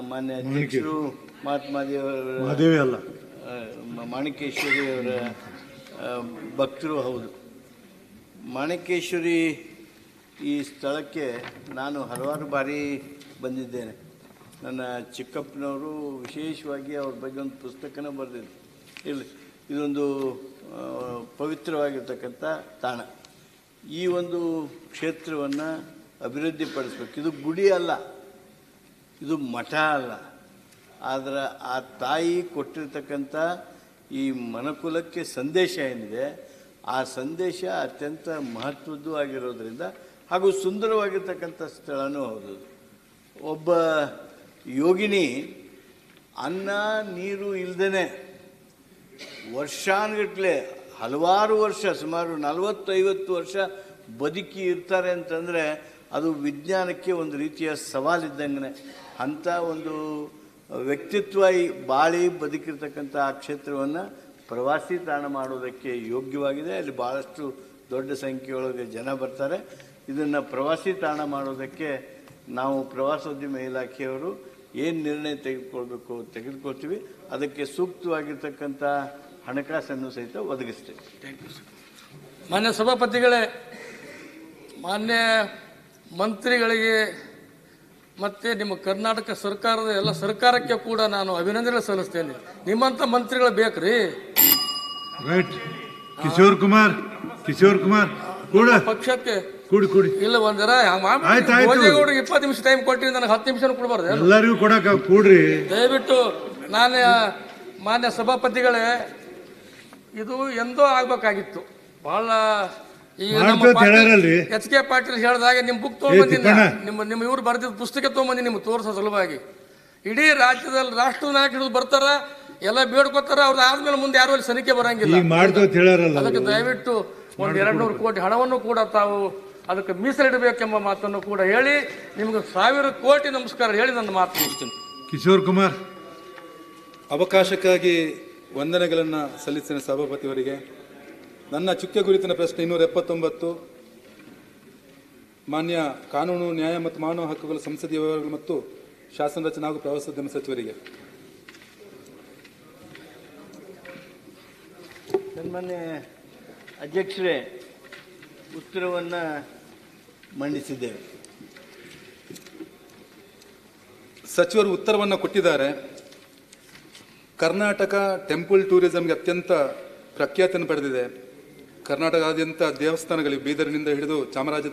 ಮಾನ್ಯ ಅಧ್ಯಕ್ಷರು ಮಹಾತ್ಮ ಅಲ್ಲ. ಮಾಣಿಕೇಶ್ವರಿ ಅವರ ಭಕ್ತರು ಹೌದು. ಮಾಣಿಕೇಶ್ವರಿ ಈ ಸ್ಥಳಕ್ಕೆ ನಾನು ಹಲವಾರು ಬಾರಿ ಬಂದಿದ್ದೇನೆ. ನನ್ನ ಚಿಕ್ಕಪ್ಪನವರು ವಿಶೇಷವಾಗಿ ಅವ್ರ ಬಗ್ಗೆ ಒಂದು ಪುಸ್ತಕನ ಬರೆದಿದ್ದರು ಇಲ್ಲಿ ಇದೊಂದು ಪವಿತ್ರವಾಗಿರ್ತಕ್ಕಂಥ ತಾಣ. ಈ ಒಂದು ಕ್ಷೇತ್ರವನ್ನು ಅಭಿವೃದ್ಧಿಪಡಿಸ್ಬೇಕು. ಇದು ಗುಡಿ ಅಲ್ಲ. ಇದು ಮಠ ಅಲ್ಲ. ಆದರೆ ಆ ತಾಯಿ ಕೊಟ್ಟಿರ್ತಕ್ಕಂಥ ಈ ಮನಕುಲಕ್ಕೆ ಸಂದೇಶ ಏನಿದೆ, ಆ ಸಂದೇಶ ಅತ್ಯಂತ ಮಹತ್ವದ್ದು ಆಗಿರೋದ್ರಿಂದ ಹಾಗೂ ಸುಂದರವಾಗಿರ್ತಕ್ಕಂಥ ಸ್ಥಳನೂ ಹೌದು. ಒಬ್ಬ ಯೋಗಿನಿ ಅನ್ನ, ನೀರು ಇಲ್ಲದೇ ವರ್ಷಾನುಗಟ್ಲೆ ಹಲವಾರು ವರ್ಷ, ಸುಮಾರು ನಲವತ್ತೈವತ್ತು ವರ್ಷ ಬದುಕಿ ಇರ್ತಾರೆ ಅಂತಂದರೆ ಅದು ವಿಜ್ಞಾನಕ್ಕೆ ಒಂದು ರೀತಿಯ ಸವಾಲಿದ್ದಂಗೆ ಅಂಥ ಒಂದು ವ್ಯಕ್ತಿತ್ವ ಈ ಬಾಳಿ ಬದುಕಿರ್ತಕ್ಕಂಥ ಆ ಕ್ಷೇತ್ರವನ್ನು ಪ್ರವಾಸಿ ತಾಣ ಮಾಡೋದಕ್ಕೆ ಯೋಗ್ಯವಾಗಿದೆ. ಅಲ್ಲಿ ಭಾಳಷ್ಟು ದೊಡ್ಡ ಸಂಖ್ಯೆಯೊಳಗೆ ಜನ ಬರ್ತಾರೆ. ಇದನ್ನು ಪ್ರವಾಸಿ ತಾಣ ಮಾಡೋದಕ್ಕೆ ನಾವು ಪ್ರವಾಸೋದ್ಯಮ ಇಲಾಖೆಯವರು ಏನು ನಿರ್ಣಯ ತೆಗೆದುಕೊಳ್ಬೇಕು ತೆಗೆದುಕೊಳ್ತೀವಿ. ಅದಕ್ಕೆ ಸೂಕ್ತವಾಗಿರ್ತಕ್ಕಂಥ ಹಣಕಾಸನ್ನು ಸಹಿತ ಒದಗಿಸ್ತೇವೆ. ಮಾನ್ಯ ಸಭಾಪತಿಗಳೇ, ಮಾನ್ಯ ಮಂತ್ರಿಗಳಿಗೆ ಮತ್ತು ನಿಮ್ಮ ಕರ್ನಾಟಕ ಸರ್ಕಾರದ ಎಲ್ಲ ಸರ್ಕಾರಕ್ಕೆ ಕೂಡ ನಾನು ಅಭಿನಂದನೆ ಸಲ್ಲಿಸ್ತೇನೆ. ನಿಮ್ಮಂಥ ಮಂತ್ರಿಗಳು ಬೇಕ್ರಿ? ರೈಟ್ ಕಿಶೋರ್ ಕುಮಾರ್ ಕಿಶೋರ್ ಕುಮಾರ್ ಕೂಡ. ಪಕ್ಷಕ್ಕೆ ಕೂಡಿ ಕೂಡಿ. ಇಲ್ಲ ಒಂದರ. ಭೋಜೇಗೌಡರಿಗೆ ಇಪ್ಪತ್ತು ನಿಮಿಷ ಟೈಮ್ ಕೊಟ್ಟಿರಿ ನನಗೆ ಹತ್ತು ನಿಮಿಷ ಕೊಡಬಾರ್ದು. ಎಲ್ಲರಿಗೂ ಕೊಡಕ ಕೂಡ್ರಿ. ದಯವಿಟ್ಟು ನಾನು ಮಾನ್ಯ ಸಭಾಪತಿಗಳೇ ಇದು ಎಂದೋ ಆಗ್ಬೇಕಾಗಿತ್ತು. ಬಹಳ ಈಗ. ಎಚ್ ಕೆ ಪಾಟೀಲ್ ಹೇಳಿದಾಗ ನಿಮ್ಮ ಬುಕ್ ತೊಗೊಂಬಂದಿನ ತಿಪ್ಪಣ್ಣ. ನಿಮ್ಮ ನಿಮ್ಮ ಇವ್ರು ಬರೆದಿದ್ದ ಪುಸ್ತಕ ತೊಗೊಂಬಂದಿ ನಿಮ್ಗೆ ತೋರಿಸೋ ಸಲುವಾಗಿ. ಇಡೀ ರಾಜ್ಯದಲ್ಲಿ ರಾಷ್ಟ್ರದ ನಾಯಕರು ಬರ್ತಾರ ಎಲ್ಲ ಬೇಡ್ಕೋತಾರ ಅವ್ರದ್ದು ಆದ್ಮೇಲೆ ಮುಂದೆ ಯಾರು ಅಲ್ಲಿ ಸನಿಕೆ ಬರಂಗಿಲ್ಲ. ಅದಕ್ಕೆ ದಯವಿಟ್ಟು ಒಂದು ಎರಡು ನೂರು ಕೋಟಿ ಹಣವನ್ನು ಕೂಡ ತಾವು ಅದಕ್ಕೆ ಮೀಸಲಿಡಬೇಕೆಂಬ ಮಾತನ್ನು ಕೂಡ ಹೇಳಿ ನಿಮ್ಗೆ ಸಾವಿರ ಕೋಟಿ ನಮಸ್ಕಾರ ಹೇಳಿ ನನ್ನ ಮಾತು ಮುಗಿಸ್ತೀನಿ. ಕಿಶೋರ್ ಕುಮಾರ್. ಅವಕಾಶಕ್ಕಾಗಿ ವಂದನೆಗಳನ್ನು ಸಲ್ಲಿಸಿದ ಸಭಾಪತಿಯವರಿಗೆ ನನ್ನ ಚುಕ್ಕೆ ಗುರುತಿನ ಪ್ರಶ್ನೆ ಇನ್ನೂರ ಎಪ್ಪತ್ತೊಂಬತ್ತು. ಮಾನ್ಯ ಕಾನೂನು ನ್ಯಾಯ ಮತ್ತು ಮಾನವ ಹಕ್ಕುಗಳ ಸಂಸದೀಯ ವ್ಯವಹಾರಗಳು ಮತ್ತು ಶಾಸನ ರಚನೆ ಹಾಗೂ ಪ್ರವಾಸೋದ್ಯಮ ಸಚಿವರಿಗೆ. ಸನ್ಮಾನ್ಯ ಅಧ್ಯಕ್ಷರೇ ಉತ್ತರವನ್ನು ಮಂಡಿಸಿದ್ದೇವೆ. ಸಚಿವರು ಉತ್ತರವನ್ನು ಕೊಟ್ಟಿದ್ದಾರೆ. ಕರ್ನಾಟಕ ಟೆಂಪಲ್ ಟೂರಿಸಮ್ಗೆ ಅತ್ಯಂತ ಪ್ರಖ್ಯಾತಿಯನ್ನು ಪಡೆದಿದೆ. ಕರ್ನಾಟಕದಾದ್ಯಂತ ದೇವಸ್ಥಾನಗಳಿಗೆ ಬೀದರಿನಿಂದ ಹಿಡಿದು ಚಾಮರಾಜ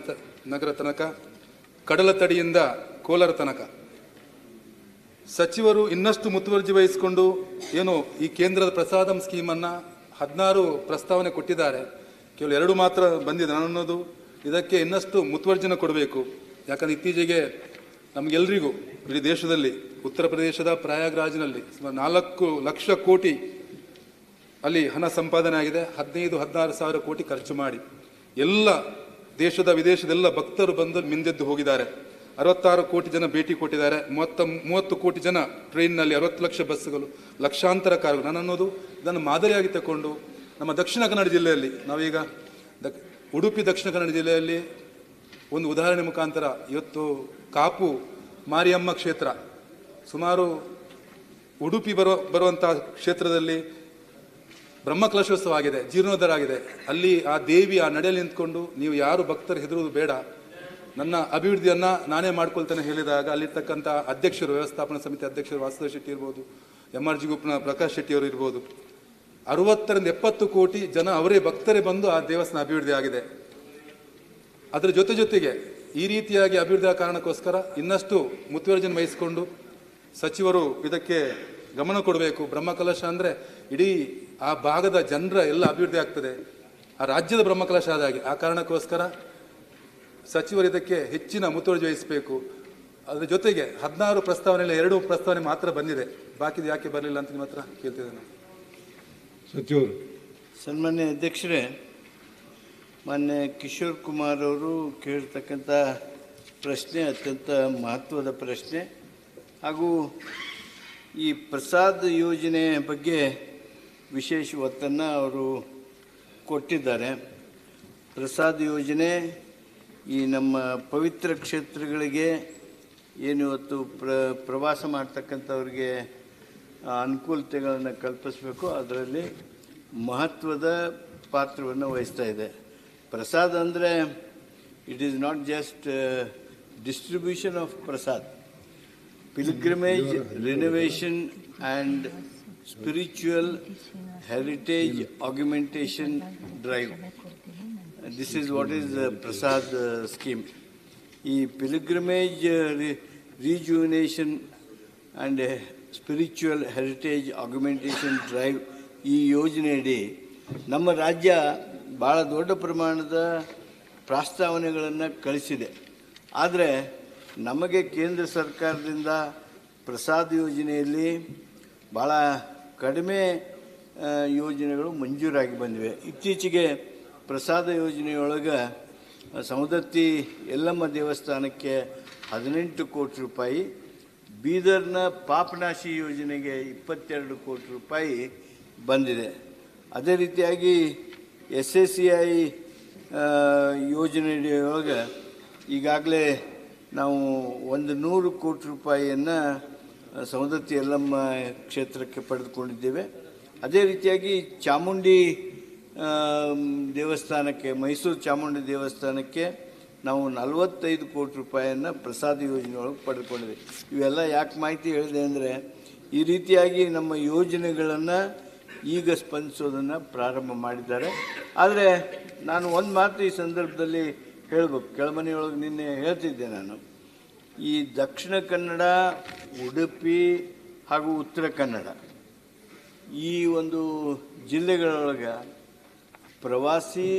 ನಗರ ತನಕ, ಕಡಲ ತಡಿಯಿಂದ ಕೋಲಾರ ತನಕ. ಸಚಿವರು ಇನ್ನಷ್ಟು ಮುತುವರ್ಜಿ ವಹಿಸಿಕೊಂಡು ಏನು ಈ ಕೇಂದ್ರದ ಪ್ರಸಾದಂ ಸ್ಕೀಮನ್ನು ಹದಿನಾರು ಪ್ರಸ್ತಾವನೆ ಕೊಟ್ಟಿದ್ದಾರೆ. ಕೇವಲ ಎರಡು ಮಾತ್ರ ಬಂದಿದೆ ನಾನು ಅನ್ನೋದು. ಇದಕ್ಕೆ ಇನ್ನಷ್ಟು ಮುತುವರ್ಜಿನ ಕೊಡಬೇಕು. ಯಾಕಂದ್ರೆ ಇತ್ತೀಚೆಗೆ ನಮಗೆಲ್ಲರಿಗೂ ಇಡೀ ದೇಶದಲ್ಲಿ, ಉತ್ತರ ಪ್ರದೇಶದ ಪ್ರಯಾಗ್ರಾಜ್ನಲ್ಲಿ ಸುಮಾರು ನಾಲ್ಕು ಲಕ್ಷ ಕೋಟಿ ಅಲ್ಲಿ ಹಣ ಸಂಪಾದನೆ ಆಗಿದೆ. ಹದಿನೈದು, ಹದಿನಾರು ಸಾವಿರ ಕೋಟಿ ಖರ್ಚು ಮಾಡಿ ಎಲ್ಲ ದೇಶದ, ವಿದೇಶದೆಲ್ಲ ಭಕ್ತರು ಬಂದು ಮಿಂದೆದ್ದು ಹೋಗಿದ್ದಾರೆ. ಅರವತ್ತಾರು ಕೋಟಿ ಜನ ಭೇಟಿ ಕೊಟ್ಟಿದ್ದಾರೆ. ಮೂವತ್ತ, ಮೂವತ್ತು ಕೋಟಿ ಜನ ಟ್ರೈನ್ನಲ್ಲಿ ಅರವತ್ತು ಲಕ್ಷ ಬಸ್ಸುಗಳು, ಲಕ್ಷಾಂತರ ಕಾರುಗಳು. ನಾನು ಅನ್ನೋದು ಇದನ್ನು ಮಾದರಿಯಾಗಿ ತಗೊಂಡು ನಮ್ಮ ದಕ್ಷಿಣ ಕನ್ನಡ ಜಿಲ್ಲೆಯಲ್ಲಿ, ನಾವೀಗ ದಕ್, ಉಡುಪಿ ದಕ್ಷಿಣ ಕನ್ನಡ ಜಿಲ್ಲೆಯಲ್ಲಿ ಒಂದು ಉದಾಹರಣೆ ಮುಖಾಂತರ ಇವತ್ತು ಕಾಪು ಮಾರಿಯಮ್ಮ ಕ್ಷೇತ್ರ, ಸುಮಾರು ಉಡುಪಿ ಬರೋ ಬರುವಂಥ ಕ್ಷೇತ್ರದಲ್ಲಿ ಬ್ರಹ್ಮಕಲಶೋತ್ಸವ ಆಗಿದೆ ಜೀರ್ಣೋದ್ಧಾರ ಆಗಿದೆ ಅಲ್ಲಿ ಆ ದೇವಿ ಆ ನಡೆಯಲ್ಲಿ ನಿಂತ್ಕೊಂಡು, ನೀವು ಯಾರು ಭಕ್ತರು ಹೆದರುವುದು ಬೇಡ. ನನ್ನ ಅಭಿವೃದ್ಧಿಯನ್ನು ನಾನೇ ಮಾಡ್ಕೊಳ್ತೇನೆ, ಹೇಳಿದಾಗ ಅಲ್ಲಿರ್ತಕ್ಕಂಥ ಅಧ್ಯಕ್ಷರು, ವ್ಯವಸ್ಥಾಪನಾ ಸಮಿತಿ ಅಧ್ಯಕ್ಷರು, ವಾಸುದೇವ್ ಶೆಟ್ಟಿ ಇರ್ಬೋದು ಎಂ ಆರ್ ಜಿ ಗುಪ್ನ ಪ್ರಕಾಶ್ ಶೆಟ್ಟಿ ಅವರು ಇರ್ಬೋದು, ಅರವತ್ತರಿಂದ ಎಪ್ಪತ್ತು ಕೋಟಿ ಜನ ಅವರೇ ಭಕ್ತರೇ ಬಂದು ಆ ದೇವಸ್ಥಾನ ಅಭಿವೃದ್ಧಿ ಆಗಿದೆ. ಅದರ ಜೊತೆ ಜೊತೆಗೆ ಈ ರೀತಿಯಾಗಿ ಅಭಿವೃದ್ಧಿಯ ಕಾರಣಕ್ಕೋಸ್ಕರ ಇನ್ನಷ್ಟು ಮುತುವರ್ಜನೆ ವಹಿಸಿಕೊಂಡು ಸಚಿವರು ಇದಕ್ಕೆ ಗಮನ ಕೊಡಬೇಕು. ಬ್ರಹ್ಮಕಲಶ ಅಂದರೆ ಇಡೀ ಆ ಭಾಗದ ಜನರ ಎಲ್ಲ ಅಭಿವೃದ್ಧಿ ಆಗ್ತದೆ. ಆ ರಾಜ್ಯದ ಬ್ರಹ್ಮಕಲಶ ಆದ ಹಾಗೆ ಆ ಕಾರಣಕ್ಕೋಸ್ಕರ ಸಚಿವರು ಇದಕ್ಕೆ ಹೆಚ್ಚಿನ ಮುತುವರ್ಜಿ ವಹಿಸಬೇಕು. ಅದರ ಜೊತೆಗೆ ಹದಿನಾರು ಪ್ರಸ್ತಾವನೆಯಲ್ಲಿ ಎರಡು ಪ್ರಸ್ತಾವನೆ ಮಾತ್ರ ಬಂದಿದೆ. ಬಾಕಿದು ಯಾಕೆ ಬರಲಿಲ್ಲ ಅಂತ ಮಾತ್ರ ಹತ್ರ ಕೇಳ್ತಿದ್ದೇನೆ ಸಚಿವರು. ಸನ್ಮಾನ್ಯ ಅಧ್ಯಕ್ಷರೇ ಮಾನ್ಯ ಕಿಶೋರ್ ಕುಮಾರ್ ಅವರು ಕೇಳ್ತಕ್ಕಂಥ ಪ್ರಶ್ನೆ ಅತ್ಯಂತ ಮಹತ್ವದ ಪ್ರಶ್ನೆ. ಹಾಗೂ ಈ ಪ್ರಸಾದ್ ಯೋಜನೆ ಬಗ್ಗೆ ವಿಶೇಷ ಒತ್ತನ್ನು ಅವರು ಕೊಟ್ಟಿದ್ದಾರೆ. ಪ್ರಸಾದ್ ಯೋಜನೆ ಈ ನಮ್ಮ ಪವಿತ್ರ ಕ್ಷೇತ್ರಗಳಿಗೆ ಏನು ಇವತ್ತು ಪ್ರ ಪ್ರವಾಸ ಮಾಡ್ತಕ್ಕಂಥವ್ರಿಗೆ ಅನುಕೂಲತೆಗಳನ್ನು ಕಲ್ಪಿಸಬೇಕು. ಅದರಲ್ಲಿ ಮಹತ್ವದ ಪಾತ್ರವನ್ನು ವಹಿಸ್ತಾ ಇದೆ. ಪ್ರಸಾದ್ ಅಂದರೆ it is not just distribution of Prasad. Pilgrimage renovation and spiritual heritage augmentation drive this is what is Prasad scheme ಈ pilgrimage rejuvenation and spiritual heritage augmentation drive ಈ ಯೋಜನೆಯಡಿ ನಮ್ಮ ರಾಜ್ಯ ಭಾಳ ದೊಡ್ಡ ಪ್ರಮಾಣದ ಪ್ರಸ್ತಾವನೆಗಳನ್ನು ಕಳಿಸಿದೆ. ಆದರೆ ನಮಗೆ ಕೇಂದ್ರ ಸರ್ಕಾರದಿಂದ ಪ್ರಸಾದ್ ಯೋಜನೆಯಲ್ಲಿ ಭಾಳ ಕಡಿಮೆ ಯೋಜನೆಗಳು ಮಂಜೂರಾಗಿ ಬಂದಿವೆ. ಇತ್ತೀಚೆಗೆ ಪ್ರಸಾದ ಯೋಜನೆಯೊಳಗೆ ಸಮುದತ್ತಿ ಎಲ್ಲಮ್ಮ ದೇವಸ್ಥಾನಕ್ಕೆ ಹದಿನೆಂಟು ಕೋಟಿ ರೂಪಾಯಿ, ಬೀದರ್ನ ಪಾಪನಾಶಿ ಯೋಜನೆಗೆ ಇಪ್ಪತ್ತೆರಡು ಕೋಟಿ ರೂಪಾಯಿ ಬಂದಿದೆ. ಅದೇ ರೀತಿಯಾಗಿ ಎಸ್ ಎಸ್ ಸಿ ಐ ಯೋಜನೆಯೊಳಗೆ ಈಗಾಗಲೇ ನಾವು ಒಂದು ನೂರು ಕೋಟಿ ರೂಪಾಯಿಯನ್ನು ಸೌದತ್ತಿ ಎಲ್ಲಮ್ಮ ಕ್ಷೇತ್ರಕ್ಕೆ ಪಡೆದುಕೊಂಡಿದ್ದೇವೆ. ಅದೇ ರೀತಿಯಾಗಿ ಚಾಮುಂಡಿ ದೇವಸ್ಥಾನಕ್ಕೆ, ಮೈಸೂರು ಚಾಮುಂಡಿ ದೇವಸ್ಥಾನಕ್ಕೆ ನಾವು ನಲವತ್ತೈದು ಕೋಟಿ ರೂಪಾಯಿಯನ್ನು ಪ್ರಸಾದ ಯೋಜನೆಯೊಳಗೆ ಪಡೆದುಕೊಂಡಿದೆ ಇವೆಲ್ಲ ಯಾಕೆ ಮಾಹಿತಿ ಹೇಳಿದೆ ಅಂದರೆ, ಈ ರೀತಿಯಾಗಿ ನಮ್ಮ ಯೋಜನೆಗಳನ್ನು ಈಗ ಸ್ಪಂದಿಸೋದನ್ನು ಪ್ರಾರಂಭ ಮಾಡಿದ್ದಾರೆ. ಆದರೆ ನಾನು ಒಂದು ಮಾತು ಈ ಸಂದರ್ಭದಲ್ಲಿ ಹೇಳಬೇಕು. ಕೆಳಮನೆಯೊಳಗೆ ನಿನ್ನೆ ಹೇಳ್ತಿದ್ದೆ ನಾನು. ಈ ದಕ್ಷಿಣ ಕನ್ನಡ ಉಡುಪಿ ಹಾಗೂ ಉತ್ತರ ಕನ್ನಡ ಈ ಒಂದು ಜಿಲ್ಲೆಗಳೊಳಗೆ ಪ್ರವಾಸಿ